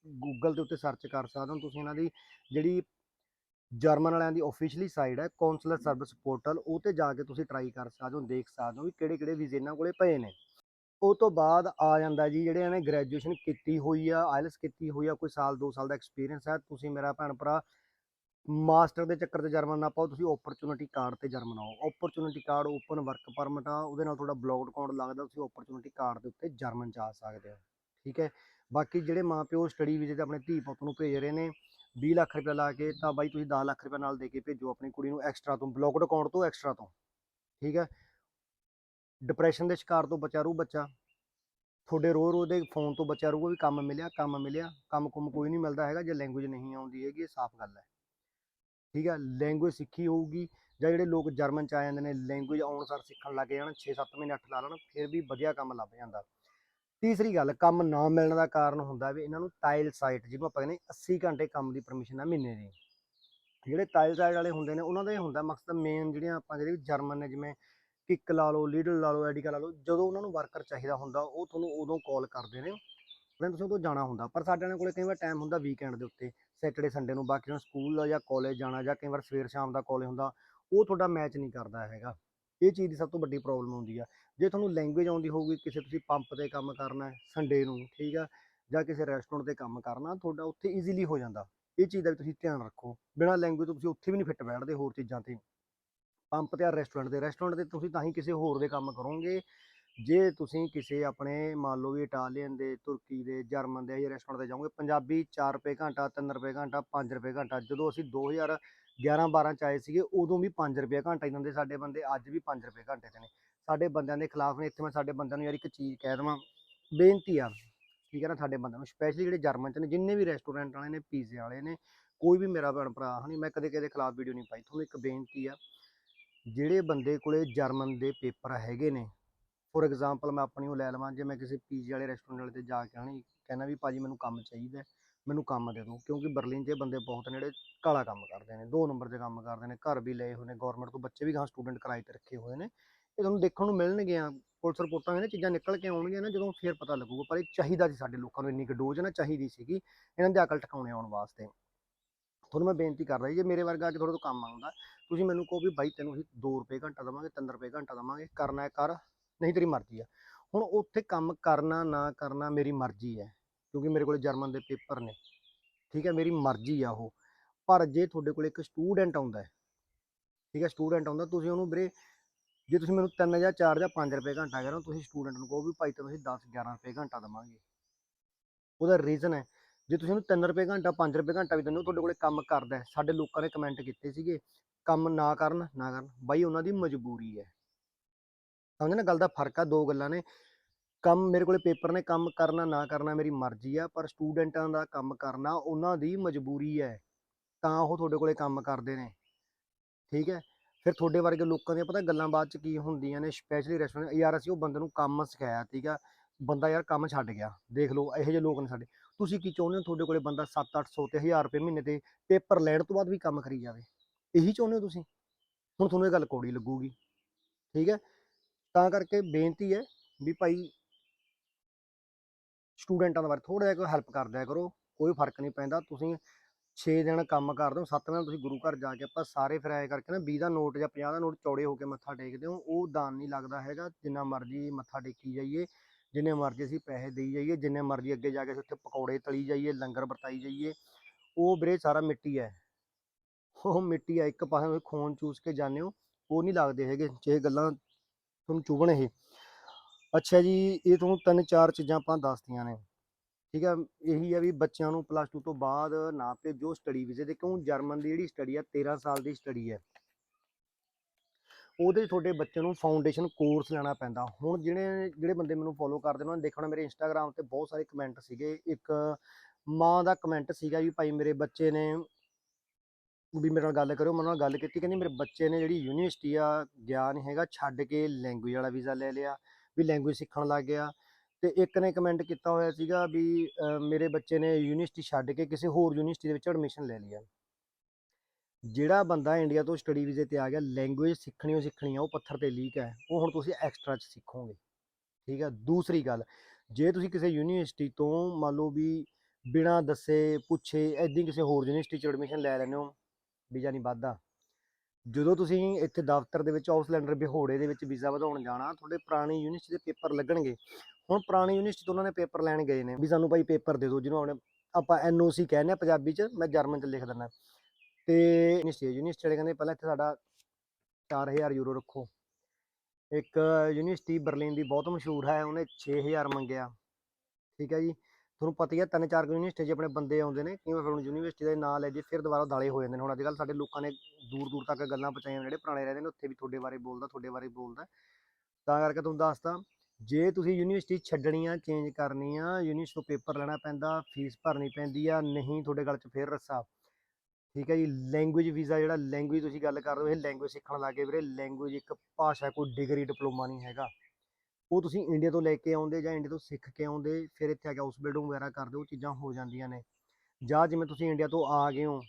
ਗੂਗਲ ਦੇ ਉੱਤੇ ਸਰਚ ਕਰ ਸਕਦੇ ਹੋ, ਤੁਸੀਂ ਇਹਨਾਂ ਦੀ ਜਿਹੜੀ ਜਰਮਨ ਵਾਲਿਆਂ ਦੀ ਆਫੀਸ਼ੀਅਲੀ ਸਾਈਟ ਹੈ ਕੌਂਸਲਰ ਸਰਵਿਸ ਪੋਰਟਲ ਉਹ ਤੇ ਜਾ ਕੇ ਤੁਸੀਂ ਟਰਾਈ ਕਰ ਸਕਦੇ ਹੋ ਦੇਖ ਸਕਦੇ ਹੋ ਵੀ ਕਿਹੜੇ ਕਿਹੜੇ ਵੀਜ਼ੇ ਇਹਨਾਂ ਕੋਲੇ ਪਏ ਨੇ। ਉਹ ਤੋਂ ਬਾਅਦ ਆ ਜਾਂਦਾ ਜੀ ਜਿਹੜੇ ਇਹਨੇ ਗ੍ਰੈਜੂਏਸ਼ਨ ਕੀਤੀ ਹੋਈ ਆ ਆਇਲਸ ਕੀਤੀ ਹੋਈ ਆ ਕੋਈ ਸਾਲ 2 ਸਾਲ ਦਾ ਐਕਸਪੀਰੀਅੰਸ ਹੈ ਤੁਸੀਂ ਮੇਰਾ ਭੈਣ ਭਰਾ ਮਾਸਟਰ ਦੇ ਚੱਕਰ ਤੇ ਜਰਮਨ ਨਾ ਪਾਓ ਤੁਸੀਂ ਓਪਰਚੁਨਿਟੀ ਕਾਰਡ ਤੇ ਜਰਮਨ ਆਓ। Opportunity card open work permit ਆ ਉਹਦੇ ਨਾਲ ਤੁਹਾਡਾ ਬਲੌਗਡ ਅਕਾਊਂਟ ਲੱਗਦਾ ਤੁਸੀਂ ਓਪਰਚੁਨਿਟੀ ਕਾਰਡ ਦੇ ਉੱਤੇ ਜਰਮਨ ਆ ਸਕਦੇ ਹੋ। ਠੀਕ ਹੈ? ਬਾਕੀ ਜਿਹੜੇ ਮਾਪਿਓ ਸਟੱਡੀ ਵੀਜ਼ੇ ਤੇ ਆਪਣੇ ਧੀ ਪੁੱਤ ਨੂੰ ਭੇਜ ਰਹੇ ਨੇ 20 ਲੱਖ ਰੁਪਏ ਲਾ ਕੇ ਤਾਂ ਬਾਈ ਤੁਸੀਂ 10 ਲੱਖ ਰੁਪਏ ਨਾਲ ਦੇ ਕੇ ਭੇਜੋ ਆਪਣੀ ਕੁੜੀ ਨੂੰ ਐਕਸਟਰਾ ਤੋਂ ਬਲੌਗਡ ਅਕਾਊਂਟ ਤੋਂ ਐਕਸਟਰਾ ਤੋਂ। ਠੀਕ ਹੈ? ਡਿਪਰੈਸ਼ਨ ਦੇ ਸ਼ਿਕਾਰ ਤੋਂ ਬਚਾ ਰੂ ਬੱਚਾ। ਤੁਹਾਡੇ ਰੋ ਰੋ ਦੇ ਫੋਨ ਤੋਂ ਬਚਿਆ ਰਹੂਗਾ ਵੀ ਕੰਮ ਮਿਲਿਆ ਕੰਮ ਮਿਲਿਆ, ਕੰਮ ਕੁਮ ਕੋਈ ਨਹੀਂ ਮਿਲਦਾ ਹੈਗਾ, ਜੇ ਲੈਂਗੁਏਜ ਨਹੀਂ ਆਉਂਦੀ ਹੈਗੀ, ਇਹ ਸਾਫ਼ ਗੱਲ ਹੈ। ਠੀਕ ਹੈ? ਲੈਂਗੁਏਜ ਸਿੱਖੀ ਹੋਊਗੀ, ਜਾਂ ਜਿਹੜੇ ਲੋਕ ਜਰਮਨ ਚ ਆ ਜਾਂਦੇ ਨੇ ਲੈਂਗੁਏਜ ਆਉਣ ਸਾਰ ਸਿੱਖਣ ਲੱਗ ਜਾਣ 6-7 ਮਹੀਨੇ 8 ਲਾ ਲੈਣ, ਫਿਰ ਵੀ ਵਧੀਆ ਕੰਮ ਲੱਭ ਜਾਂਦਾ। ਤੀਸਰੀ ਗੱਲ, ਕੰਮ ਨਾ ਮਿਲਣ ਦਾ ਕਾਰਨ ਹੁੰਦਾ ਵੀ ਇਹਨਾਂ ਨੂੰ ਟਾਈਲ ਸਾਈਟ ਜਿਹਨੂੰ ਆਪਾਂ ਕਹਿੰਦੇ 80 ਘੰਟੇ ਕੰਮ ਦੀ ਪਰਮਿਸ਼ਨ ਆ ਮਹੀਨੇ ਦੀ। ਜਿਹੜੇ ਟਾਈਲ ਸਾਈਟ ਵਾਲੇ ਹੁੰਦੇ ਨੇ, ਉਹਨਾਂ ਦਾ ਇਹ ਹੁੰਦਾ ਮਕਸਦ ਮੇਨ ਜਿਹੜੀਆਂ ਆਪਾਂ ਜਿਹੜੇ ਜਰਮਨ ਨੇ, ਜਿਵੇਂ ਕਿੱਕ ਲਾ ਲਓ ਲੀਡਲ ਲਾ ਲਓ ਐਡੀਕਾ ਲਾ ਲਓ, ਜਦੋਂ ਉਹਨਾਂ ਨੂੰ ਵਰਕਰ ਚਾਹੀਦਾ ਹੁੰਦਾ, ਉਹ ਤੁਹਾਨੂੰ ਉਦੋਂ ਕਾਲ ਕਰਦੇ ਨੇ ਫਿਰ ਤੁਸੀਂ ਉਦੋਂ ਜਾਣਾ ਹੁੰਦਾ। ਪਰ ਸਾਡੇ ਨਾਲ ਕੋਲੇ ਕਈ ਵਾਰ ਟਾਈਮ ਹੁੰਦਾ ਵੀਕਐਂਡ ਦੇ ਉੱਤੇ ਸੈਟਰਡੇ ਸੰਡੇ ਨੂੰ, ਬਾਕੀ ਨੂੰ ਸਕੂਲ ਜਾਂ ਕਾਲਜ ਜਾਣਾ ਜਾਂ ਕਈ ਵਾਰ ਸਵੇਰ ਸ਼ਾਮ ਦਾ ਕਾਲਜ ਹੁੰਦਾ, ਉਹ ਤੁਹਾਡਾ ਮੈਚ ਨਹੀਂ ਕਰਦਾ ਹੈਗਾ। ਇਹ ਚੀਜ਼ ਦੀ ਸਭ ਤੋਂ ਵੱਡੀ ਪ੍ਰੋਬਲਮ ਹੁੰਦੀ ਆ। ਜੇ ਤੁਹਾਨੂੰ ਲੈਂਗੁਏਜ ਆਉਂਦੀ ਹੋਊਗੀ, ਕਿਸੇ ਤੁਸੀਂ ਪੰਪ ਤੇ ਕੰਮ ਕਰਨਾ ਹੈ ਸੰਡੇ ਨੂੰ, ਠੀਕ ਆ, ਜਾਂ ਕਿਸੇ ਰੈਸਟੋਰੈਂਟ ਤੇ ਕੰਮ ਕਰਨਾ, ਤੁਹਾਡਾ ਉੱਥੇ ਈਜ਼ੀਲੀ ਹੋ ਜਾਂਦਾ। ਇਹ ਚੀਜ਼ ਦਾ ਵੀ ਤੁਸੀਂ ਧਿਆਨ ਰੱਖੋ। ਬਿਨਾਂ ਲੈਂਗੁਏਜ ਤੋਂ ਤੁਸੀਂ ਉੱਥੇ ਵੀ ਨਹੀਂ ਫਿੱਟ ਬੈਠਦੇ ਹੋਰ ਚੀਜ਼ਾਂ ਤੇ। ਪੰਪ ਤੇ ਆ ਰੈਸਟੋਰੈਂਟ ਦੇ। ਰੈਸਟੋਰੈਂਟ ਤੇ ਤੁਸੀਂ ਤਾਂ ਹੀ ਕਿਸੇ ਹੋਰ ਦੇ ਕੰਮ ਕਰੋਗੇ। ਜੇ ਤੁਸੀਂ ਕਿਸੇ ਆਪਣੇ ਮੰਨ ਲਓ ਵੀ ਇਟਾਲੀਅਨ ਦੇ ਤੁਰਕੀ ਦੇ ਜਰਮਨ ਦੇ ਜਾਂ ਰੈਸਟੋਰੈਂਟ ਤੇ ਜਾਓਗੇ, ਪੰਜਾਬੀ 4 ਰੁਪਏ ਘੰਟਾ 3 ਰੁਪਏ ਘੰਟਾ 5 ਰੁਪਏ ਘੰਟਾ, ਜਦੋਂ ਅਸੀਂ 2011 12 ਚ ਆਏ ਸੀਗੇ, ਉਦੋਂ ਵੀ 5 ਰੁਪਏ ਘੰਟਾ ਹੀ ਦਿੰਦੇ ਸਾਡੇ ਬੰਦੇ, ਅੱਜ ਵੀ 5 ਰੁਪਏ ਘੰਟੇ ਤੇ ਨੇ। ਸਾਡੇ ਬੰਦਿਆਂ ਦੇ ਖਿਲਾਫ ਨੇ, ਇੱਥੇ ਮੈਂ ਸਾਡੇ ਬੰਦਿਆਂ ਨੂੰ ਯਾਰ ਇੱਕ ਚੀਜ਼ ਕਹਿ ਦੇਵਾਂ, ਬੇਨਤੀ ਆ, ਠੀਕ ਹੈ ਨਾ, ਸਾਡੇ ਬੰਦਿਆਂ ਨੂੰ ਸਪੈਸ਼ਲੀ ਜਿਹੜੇ ਜਰਮਨ ਚ ਨੇ, ਜਿੰਨੇ ਵੀ ਰੈਸਟੋਰੈਂਟ ਵਾਲੇ ਨੇ ਪੀਜ਼ੇ ਵਾਲੇ ਨੇ, ਕੋਈ ਵੀ ਮੇਰਾ ਭੈਣ ਭਰਾ ਹਣੀ ਮੈਂ ਕਦੇ ਕਿਸੇ ਖਿਲਾਫ ਵੀਡੀਓ ਨਹੀਂ ਪਾਈ, ਤੁਹਾਨੂੰ ਇੱਕ ਬੇਨਤੀ ਆ, ਜਿਹੜੇ ਬੰਦੇ ਕੋਲੇ ਜਰਮਨ ਦੇ ਪੇਪਰ ਹੈਗੇ ਨੇ ਫੋਰ ਐਗਜ਼ਾਮਪਲ ਮੈਂ ਆਪਣੀ ਉਹ ਲੈ ਲਵਾਂ, ਜੇ ਮੈਂ ਕਿਸੇ ਪੀਜ਼ੇ ਵਾਲੇ ਰੈਸਟੋਰੈਂਟ ਵਾਲੇ ਤੇ ਜਾ ਕੇ ਹਣੀ ਕਹਿੰਦਾ ਵੀ ਭਾਜੀ ਮੈਨੂੰ ਕੰਮ ਚਾਹੀਦਾ ਮੈਨੂੰ ਕੰਮ ਦੇ ਦਿਓ ਕਿਉਂਕਿ ਬਰਲਿਨ 'ਚ ਬੰਦੇ ਬਹੁਤ ਨੇ ਜਿਹੜੇ ਕਾਲਾ ਕੰਮ ਕਰਦੇ ਨੇ, ਦੋ ਨੰਬਰ 'ਤੇ ਕੰਮ ਕਰਦੇ ਨੇ, ਘਰ ਵੀ ਲਏ ਹੋਏ ਨੇ ਗਵਰਨਮੈਂਟ ਤੋਂ ਬੱਚੇ ਵੀ ਗਾਂ ਸਟੂਡੈਂਟ ਕਿਰਾਏ ਤੇ ਰੱਖੇ ਹੋਏ ਨੇ, ਇਹ ਤੁਹਾਨੂੰ ਦੇਖਣ ਨੂੰ ਮਿਲਣਗੀਆਂ, ਪੁਲਿਸ ਰਿਪੋਰਟਾਂ ਨੇ, ਚੀਜ਼ਾਂ ਨਿਕਲ ਕੇ ਆਉਣਗੀਆਂ ਨਾ, ਜਦੋਂ ਫਿਰ ਪਤਾ ਲੱਗੂਗਾ, ਪਰ ਇਹ ਚਾਹੀਦਾ ਸੀ ਸਾਡੇ ਲੋਕਾਂ ਨੂੰ, ਇੰਨੀ ਕੁ ਡੋਜ਼ ਨਾ ਚਾਹੀਦੀ ਸੀਗੀ, ਇਹਨਾਂ ਦੇ ਅਕਲ ਟਿਕਾਉਣੇ ਆਉਣ ਵਾਸਤੇ। ਤੁਹਾਨੂੰ ਮੈਂ ਬੇਨਤੀ ਕਰਦਾ ਜੀ, ਜੇ ਮੇਰੇ ਵਰਗਾ ਅੱਜ ਤੁਹਾਡੇ ਤੋਂ ਕੰਮ ਆਉਂਦਾ, ਤੁਸੀਂ ਮੈਨੂੰ ਕਹੋ ਵੀ ਬਾਈ ਤੈਨੂੰ ਅਸੀਂ 2 ਰੁਪਏ ਘੰਟਾ ਦੇਵਾਂਗੇ 3 ਰੁਪਏ ਘੰਟਾ ਦੇਵਾਂਗੇ, ਕਰਨਾ ਹੈ ਕਰ, ਨਹੀਂ ਤੇਰੀ ਮਰਜ਼ੀ ਆ। ਹੁਣ ਉੱਥੇ ਕੰਮ ਕਰਨਾ, ਨਾ ਕਰਨਾ ਮੇਰੀ ਮਰਜ਼ੀ ਹੈ। ਕਿਉਂਕਿ ਮੇਰੇ ਕੋਲ ਜਰਮਨ ਦੇ ਪੇਪਰ ਨੇ। ਠੀਕ ਹੈ, ਮੇਰੀ ਮਰਜ਼ੀ ਆ ਉਹ। ਪਰ ਜੇ ਤੁਹਾਡੇ ਕੋਲ ਇੱਕ ਸਟੂਡੈਂਟ ਆਉਂਦਾ ਹੈ, ਠੀਕ ਹੈ, ਸਟੂਡੈਂਟ ਆਉਂਦਾ, ਤੁਸੀਂ ਉਹਨੂੰ ਵੀਰੇ, ਜੇ ਤੁਸੀਂ ਮੈਨੂੰ 3 ਜਾਂ 4 ਜਾਂ 5 ਰੁਪਏ ਘੰਟਾ ਕਹਿ ਰਹੇ ਹੋ, ਤੁਸੀਂ ਸਟੂਡੈਂਟ ਨੂੰ ਕਹੋ ਵੀ ਭਾਈ ਤੈਨੂੰ ਅਸੀਂ 10 11 ਰੁਪਏ ਘੰਟਾ ਦੇਵਾਂਗੇ। ਉਹਦਾ ਰੀਜ਼ਨ ਹੈ, ਜੇ ਤੁਸੀਂ ਉਹਨੂੰ 3 ਰੁਪਏ ਘੰਟਾ 5 ਰੁਪਏ ਘੰਟਾ ਵੀ ਦਿੰਦੇ ਹੋ ਤੁਹਾਡੇ ਕੋਲੇ ਕੰਮ ਕਰਦਾ ਸਾਡੇ ਲੋਕਾਂ ਨੇ ਕਮੈਂਟ ਕੀਤੇ ਸੀਗੇ, ਕੰਮ ਨਾ ਕਰਨ ਨਾ ਕਰਨ। ਬਾਈ, ਉਹਨਾਂ ਦੀ ਮਜਬੂਰੀ ਹੈ। ਸਮਝ ਨਾ, ਗੱਲ ਦਾ ਫ਼ਰਕ ਆ, ਦੋ ਗੱਲਾਂ ਨੇ। ਕੰਮ ਮੇਰੇ ਕੋਲੇ ਪੇਪਰ ਨੇ, ਕੰਮ ਕਰਨਾ ਨਾ ਕਰਨਾ ਮੇਰੀ ਮਰਜ਼ੀ ਆ, ਪਰ ਸਟੂਡੈਂਟਾਂ ਦਾ ਕੰਮ ਕਰਨਾ ਉਹਨਾਂ ਦੀ ਮਜਬੂਰੀ ਹੈ, ਤਾਂ ਉਹ ਤੁਹਾਡੇ ਕੋਲੇ ਕੰਮ ਕਰਦੇ ਨੇ। ਠੀਕ ਹੈ? ਫਿਰ ਤੁਹਾਡੇ ਵਰਗੇ ਲੋਕਾਂ ਦੀਆਂ ਪਤਾ ਗੱਲਾਂ ਬਾਅਦ ਚ ਕੀ ਹੁੰਦੀਆਂ ਨੇ ਸਪੈਸ਼ਲੀ ਰੈਸਟੋਰੈਂਟ ਯਾਰ ਅਸੀਂ ਉਹ ਬੰਦੇ ਨੂੰ ਕੰਮ ਸਿਖਾਇਆ, ਠੀਕ ਆ? ਬੰਦਾ ਯਾਰ ਕੰਮ ਛੱਡ ਗਿਆ, ਦੇਖ ਲਓ, ਇਹੋ ਜਿਹੇ ਲੋਕ ਨੇ ਸਾਡੇ। ਤੁਸੀਂ ਕੀ ਚਾਹੁੰਦੇ ਹੋ ਤੁਹਾਡੇ ਕੋਲੇ ਬੰਦਾ 7-800 ਤੇ 1000 ਰੁਪਏ ਮਹੀਨੇ ਤੇ ਪੇਪਰ ਲੈਣ ਤੋਂ ਬਾਅਦ ਵੀ ਕੰਮ ਕਰੀ ਜਾਵੇ? ਇਹੀ ਚਾਹੁੰਦੇ ਹੋ ਤੁਸੀਂ? ਹੁਣ ਤੁਹਾਨੂੰ ਇਹ ਗੱਲ ਕੌੜੀ ਲੱਗੂਗੀ। ਠੀਕ ਹੈ? ਤਾਂ ਕਰਕੇ ਬੇਨਤੀ ਹੈ ਵੀ ਭਾਈ ਸਟੂਡੈਂਟਾਂ ਦਾ ਬਾਰੇ ਥੋੜਾ ਜਿਹਾ ਕੋਈ ਹੈਲਪ ਕਰ ਦਿਆ ਕਰੋ, ਕੋਈ ਫ਼ਰਕ ਨਹੀਂ ਪੈਂਦਾ, ਤੁਸੀਂ 6 ਦਿਨ ਕੰਮ ਕਰਦੇ ਹੋ 7 ਦਿਨ ਤੁਸੀਂ ਗੁਰੂ ਘਰ ਜਾ ਕੇ ਆਪਾਂ ਸਾਰੇ ਫਿਰ ਐਂ ਕਰਕੇ ਨਾ 20 ਦਾ ਨੋਟ ਜਾਂ 50 ਦਾ ਨੋਟ ਚੌੜੇ ਹੋ ਕੇ ਮੱਥਾ ਟੇਕਦੇ ਹੋ, ਉਹ ਦਾਨ ਨਹੀਂ ਲੱਗਦਾ ਹੈਗਾ, ਜਿੰਨਾ ਮਰਜ਼ੀ ਮੱਥਾ ਟੇਕੀ ਜਾਈਏ, ਜਿੰਨੇ ਮਰਜ਼ੀ ਅਸੀਂ ਪੈਸੇ ਦੇਈ ਜਾਈਏ, ਜਿੰਨੇ ਮਰਜ਼ੀ ਅੱਗੇ ਜਾ ਕੇ ਅਸੀਂ ਉੱਥੇ ਪਕੌੜੇ ਤਲੀ ਜਾਈਏ, ਲੰਗਰ ਵਰਤਾਈ ਜਾਈਏ, ਉਹ ਵੀਰੇ ਸਾਰਾ ਮਿੱਟੀ ਹੈ। ਉਹ ਮਿੱਟੀ ਹੈ, ਇੱਕ ਪਾਸੇ ਤੁਸੀਂ ਖੂਨ ਚੂਸ ਕੇ ਜਾਂਦੇ ਹੋ, ਉਹ ਨਹੀਂ ਲੱਗਦੇ ਹੈਗੇ, ਜੇ ਗੱਲਾਂ ਤੁਹਾਨੂੰ ਚੁਭਣ ਇਹ। ਅੱਛਾ ਜੀ, ਇਹ ਤੁਹਾਨੂੰ ਤਿੰਨ ਚਾਰ ਚੀਜ਼ਾਂ ਆਪਾਂ ਦੱਸਤੀਆਂ ਨੇ। ਠੀਕ ਹੈ ਇਹੀ ਆ ਵੀ ਬੱਚਿਆਂ ਨੂੰ ਪਲੱਸ 2 ਤੋਂ ਬਾਅਦ ਨਾ ਭੇਜੋ ਸਟੱਡੀ ਵੀਜ਼ੇ ਤੇ ਕਿਉਂ ਜਰਮਨ ਦੀ ਜਿਹੜੀ ਸਟੱਡੀ ਆ 13 ਸਾਲ ਦੀ ਸਟੱਡੀ ਹੈ ਉਹਦੇ ਤੁਹਾਡੇ ਬੱਚੇ ਨੂੰ ਫਾਊਂਡੇਸ਼ਨ ਕੋਰਸ ਲੈਣਾ ਪੈਂਦਾ। ਹੁਣ ਜਿਹੜੇ ਜਿਹੜੇ ਬੰਦੇ ਮੈਨੂੰ ਫੋਲੋ ਕਰਦੇ ਨੇ, ਉਹਨਾਂ ਨੇ ਦੇਖਣਾ ਮੇਰੇ ਇੰਸਟਾਗ੍ਰam ਤੇ ਬਹੁਤ ਸਾਰੇ ਕਮੈਂਟ ਸੀਗੇ। ਇੱਕ ਮਾਂ ਦਾ ਕਮੈਂਟ ਸੀਗਾ ਵੀ ਭਾਈ ਮੇਰੇ ਬੱਚੇ ਨੇ ਵੀ ਮੇਰੇ ਨਾਲ ਗੱਲ ਕਰਿਓ, ਮੈਂ ਨਾਲ ਗੱਲ ਕੀਤੀ, ਕਹਿੰਦੀ ਮੇਰੇ ਬੱਚੇ ਨੇ ਜਿਹੜੀ ਯੂਨੀਵਰਸਿਟੀ ਆ, ਗਿਆ ਨਹੀਂ ਹੈਗਾ, ਛੱਡ ਕੇ ਲੈਂਗੁਏਜ ਵਾਲਾ ਵੀਜ਼ਾ ਲੈ ਲਿਆ। ਵੀ ਲੈਂਗੁਏਜ ਸਿੱਖਣ ਲੱਗ ਗਿਆ। ਤੇ ਇੱਕ ਨੇ ਕਮੈਂਟ ਕੀਤਾ ਹੋਇਆ ਸੀਗਾ ਵੀ ਮੇਰੇ ਬੱਚੇ ਨੇ ਯੂਨੀਵਰਸਿਟੀ ਛੱਡ ਕੇ ਕਿਸੇ ਹੋਰ ਯੂਨੀਵਰਸਿਟੀ ਦੇ ਵਿੱਚ ਐਡਮਿਸ਼ਨ ਲੈ ਲਿਆ। ਜਿਹੜਾ ਬੰਦਾ ਇੰਡੀਆ ਤੋਂ ਸਟੱਡੀ ਵੀਜ਼ੇ ਤੇ ਆ ਗਿਆ ਲੈਂਗੁਏਜ ਸਿੱਖਣੀ ਓ ਸਿੱਖਣੀ ਆ, ਉਹ ਪੱਥਰ ਤੇ ਲੀਕ ਹੈ, ਉਹ ਹੁਣ ਤੁਸੀਂ ਐਕਸਟਰਾ ਚ ਸਿੱਖੋਗੇ। ਠੀਕ ਹੈ ਦੂਸਰੀ ਗੱਲ, ਜੇ ਤੁਸੀਂ ਕਿਸੇ ਯੂਨੀਵਰਸਿਟੀ ਤੋਂ ਮੰਨ ਲਓ ਵੀ ਬਿਨਾਂ ਦੱਸੇ, ਪੁੱਛੇ ਐਦਾਂ ਕਿਸੇ ਹੋਰ ਯੂਨੀਵਰਸਿਟੀ ਚ ਐਡਮਿਸ਼ਨ ਲੈ ਲੈਂਦੇ ਹੋ ਵੀਜ਼ਾ ਨਹੀਂ ਵੱਧਦਾ ਜਦੋਂ ਤੁਸੀਂ ਇੱਥੇ ਦਫ਼ਤਰ ਦੇ ਵਿੱਚ ਆਊਸਲੈਂਡਰ ਬਿਹੋੜੇ ਦੇ ਵਿੱਚ ਵੀਜ਼ਾ ਵਧਾਉਣ ਜਾਣਾ, ਤੁਹਾਡੇ ਪੁਰਾਣੀ ਯੂਨੀਵਰਸਿਟੀ ਦੇ ਪੇਪਰ ਲੱਗਣਗੇ। ਹੁਣ ਪੁਰਾਣੀ ਯੂਨੀਵਰਸਿਟੀ ਤੋਂ ਉਹਨਾਂ ਨੇ ਪੇਪਰ ਲੈਣ ਗਏ ਨੇ ਵੀ ਸਾਨੂੰ ਭਾਈ ਪੇਪਰ ਦੇ ਦਿਓ, ਜਿਹਨੂੰ ਆਪਣੇ ਆਪਾਂ ਐਨਓਸੀ ਕਹਿੰਦੇ ਆ ਪੰਜਾਬੀ ਚ, ਮੈਂ ਜਰਮਨ ਚ ਲਿਖ ਦਿੰਦਾ। ਤੇ ਯੂਨੀਵਰਸਿਟੀ ਯੂਨੀਵਰਸਿਟੀ ਵਾਲੇ ਕਹਿੰਦੇ ਪਹਿਲਾਂ ਇੱਥੇ ਸਾਡਾ 4000 ਯੂਰੋ ਰੱਖੋ। ਇੱਕ ਯੂਨੀਵਰਸਿਟੀ ਬਰਲਿਨ ਦੀ ਬਹੁਤ ਮਸ਼ਹੂਰ ਹੈ, ਉਹਨੇ 6000 ਮੰਗਿਆ। ਠੀਕ ਹੈ ਜੀ? ਤੁਹਾਨੂੰ ਪਤਾ ਹੀ ਹੈ ਤਿੰਨ ਚਾਰ ਯੂਨੀਵਰਸਿਟੀ 'ਚ ਆਪਣੇ ਬੰਦੇ ਆਉਂਦੇ ਨੇ, ਕਿਵੇਂ ਫਿਰ ਹੁਣ ਯੂਨੀਵਰਸਿਟੀ ਦੇ ਨਾਂ ਲੈ ਜੇ ਫਿਰ ਦੁਬਾਰਾ ਦਾਲੇ ਹੋ ਜਾਂਦੇ ਨੇ। ਹੁਣ ਅੱਜ ਕੱਲ੍ਹ ਸਾਡੇ ਲੋਕਾਂ ਨੇ ਦੂਰ ਦੂਰ ਤੱਕ ਗੱਲਾਂ ਪਹੁੰਚਾਈਆਂ ਜਿਹੜੇ ਪੁਰਾਣੇ ਰਹਿੰਦੇ ਨੇ, ਉੱਥੇ ਵੀ ਤੁਹਾਡੇ ਬਾਰੇ ਬੋਲਦਾ, ਤੁਹਾਡੇ ਬਾਰੇ ਬੋਲਦਾ। ਤਾਂ ਕਰਕੇ ਤੁਹਾਨੂੰ ਦੱਸਦਾ, ਜੇ ਤੁਸੀਂ ਯੂਨੀਵਰਸਿਟੀ ਛੱਡਣੀ ਆ ਚੇਂਜ ਕਰਨੀ ਆ, ਯੂਨੀਵਰਸਿਟੀ ਤੋਂ ਪੇਪਰ ਲੈਣਾ ਪੈਂਦਾ, ਫੀਸ ਭਰਨੀ ਪੈਂਦੀ ਆ, ਨਹੀਂ ਤੁਹਾਡੇ ਗਲ 'ਚ ਫਿਰ ਰੱਸਾ। ਠੀਕ ਹੈ ਜੀ ਲੈਂਗੁਏਜ ਵੀਜ਼ਾ ਜਿਹੜਾ ਲੈਂਗੁਏਜ ਤੁਸੀਂ ਗੱਲ ਕਰ ਰਹੇ ਹੋ, ਇਹ ਲੈਂਗੁਏਜ ਸਿੱਖਣ ਲੱਗੇ ਵੀਰੇ। ਲੈਂਗੁਏਜ ਇੱਕ ਭਾਸ਼ਾ ਕੋਈ ਡਿਗਰੀ ਡਿਪਲੋਮਾ ਨਹੀਂ ਹੈਗਾ। ਉਹ ਤੁਸੀਂ ਇੰਡੀਆ ਤੋਂ ਲੈ ਕੇ ਆਉਂਦੇ ਜਾਂ ਇੰਡੀਆ ਤੋਂ ਸਿੱਖ ਕੇ ਆਉਂਦੇ, ਫਿਰ ਇੱਥੇ ਆ ਕੇ ਹਾਊਸ ਬਿਲਡਿੰਗ ਵਗੈਰਾ ਕਰਦੇ ਉਹ ਚੀਜ਼ਾਂ ਹੋ ਜਾਂਦੀਆਂ ਨੇ। ਜਾਂ ਜਿਵੇਂ ਤੁਸੀਂ ਇੰਡੀਆ ਤੋਂ ਆ ਗਏ ਹੋ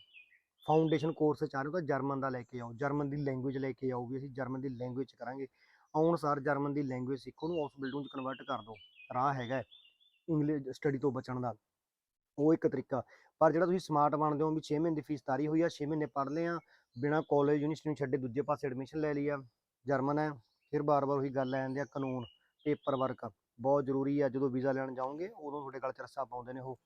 ਫਾਊਂਡੇਸ਼ਨ ਕੋਰਸ ਚਾਹ ਰਹੇ ਹੋ ਤਾਂ ਜਰਮਨ ਦਾ ਲੈ ਕੇ ਆਓ ਜਰਮਨ ਦੀ ਲੈਂਗੁਏਜ ਲੈ ਕੇ ਆਓ ਵੀ ਅਸੀਂ ਜਰਮਨ ਦੀ ਲੈਂਗੁਏਜ ਕਰਾਂਗੇ। ਆਉਣ ਸਾਰ ਜਰਮਨ ਦੀ ਲੈਂਗੁਏਜ ਸਿੱਖੋ ਨੂੰ ਹਾਊਸ ਬਿਲਡਿੰਗ ਚ ਕਨਵਰਟ ਕਰ ਦਿਓ। ਰਾਹ ਹੈਗਾ ਇੰਗਲਿਸ਼ ਸਟੱਡੀ ਤੋਂ ਬਚਣ ਦਾ। ਉਹ ਇੱਕ ਤਰੀਕਾ। ਪਰ ਜਿਹੜਾ ਤੁਸੀਂ ਸਮਾਰਟ ਬਣਦੇ ਹੋ ਵੀ 6 ਮਹੀਨੇ ਦੀ ਫੀਸ ਤਾਰੀ ਹੋਈ ਆ 6 ਮਹੀਨੇ ਪੜ੍ਹ ਲਏ ਆ, ਬਿਨਾ ਕਾਲਜ ਯੂਨੀਵਰਸਿਟੀ ਨੂੰ ਛੱਡੇ ਦੂਜੇ ਪਾਸੇ ਐਡਮਿਸ਼ਨ ਲੈ ਲਈ ਆ ਜਰਮਨ ਹੈ, ਫਿਰ ਬਾਰ-ਬਾਰ ਉਹੀ ਗੱਲ ਆ ਜਾਂਦੀ ਆ, ਕਾਨੂੰਨ। ਪੇਪਰ ਵਰਕ ਬਹੁਤ ਜ਼ਰੂਰੀ ਆ, ਜਦੋਂ ਵੀਜ਼ਾ ਲੈਣ ਜਾਓਗੇ, ਉਦੋਂ ਤੁਹਾਡੇ ਗਲ 'ਚ ਰੱਸਾ ਪਾਉਂਦੇ ਨੇ ਉਹ।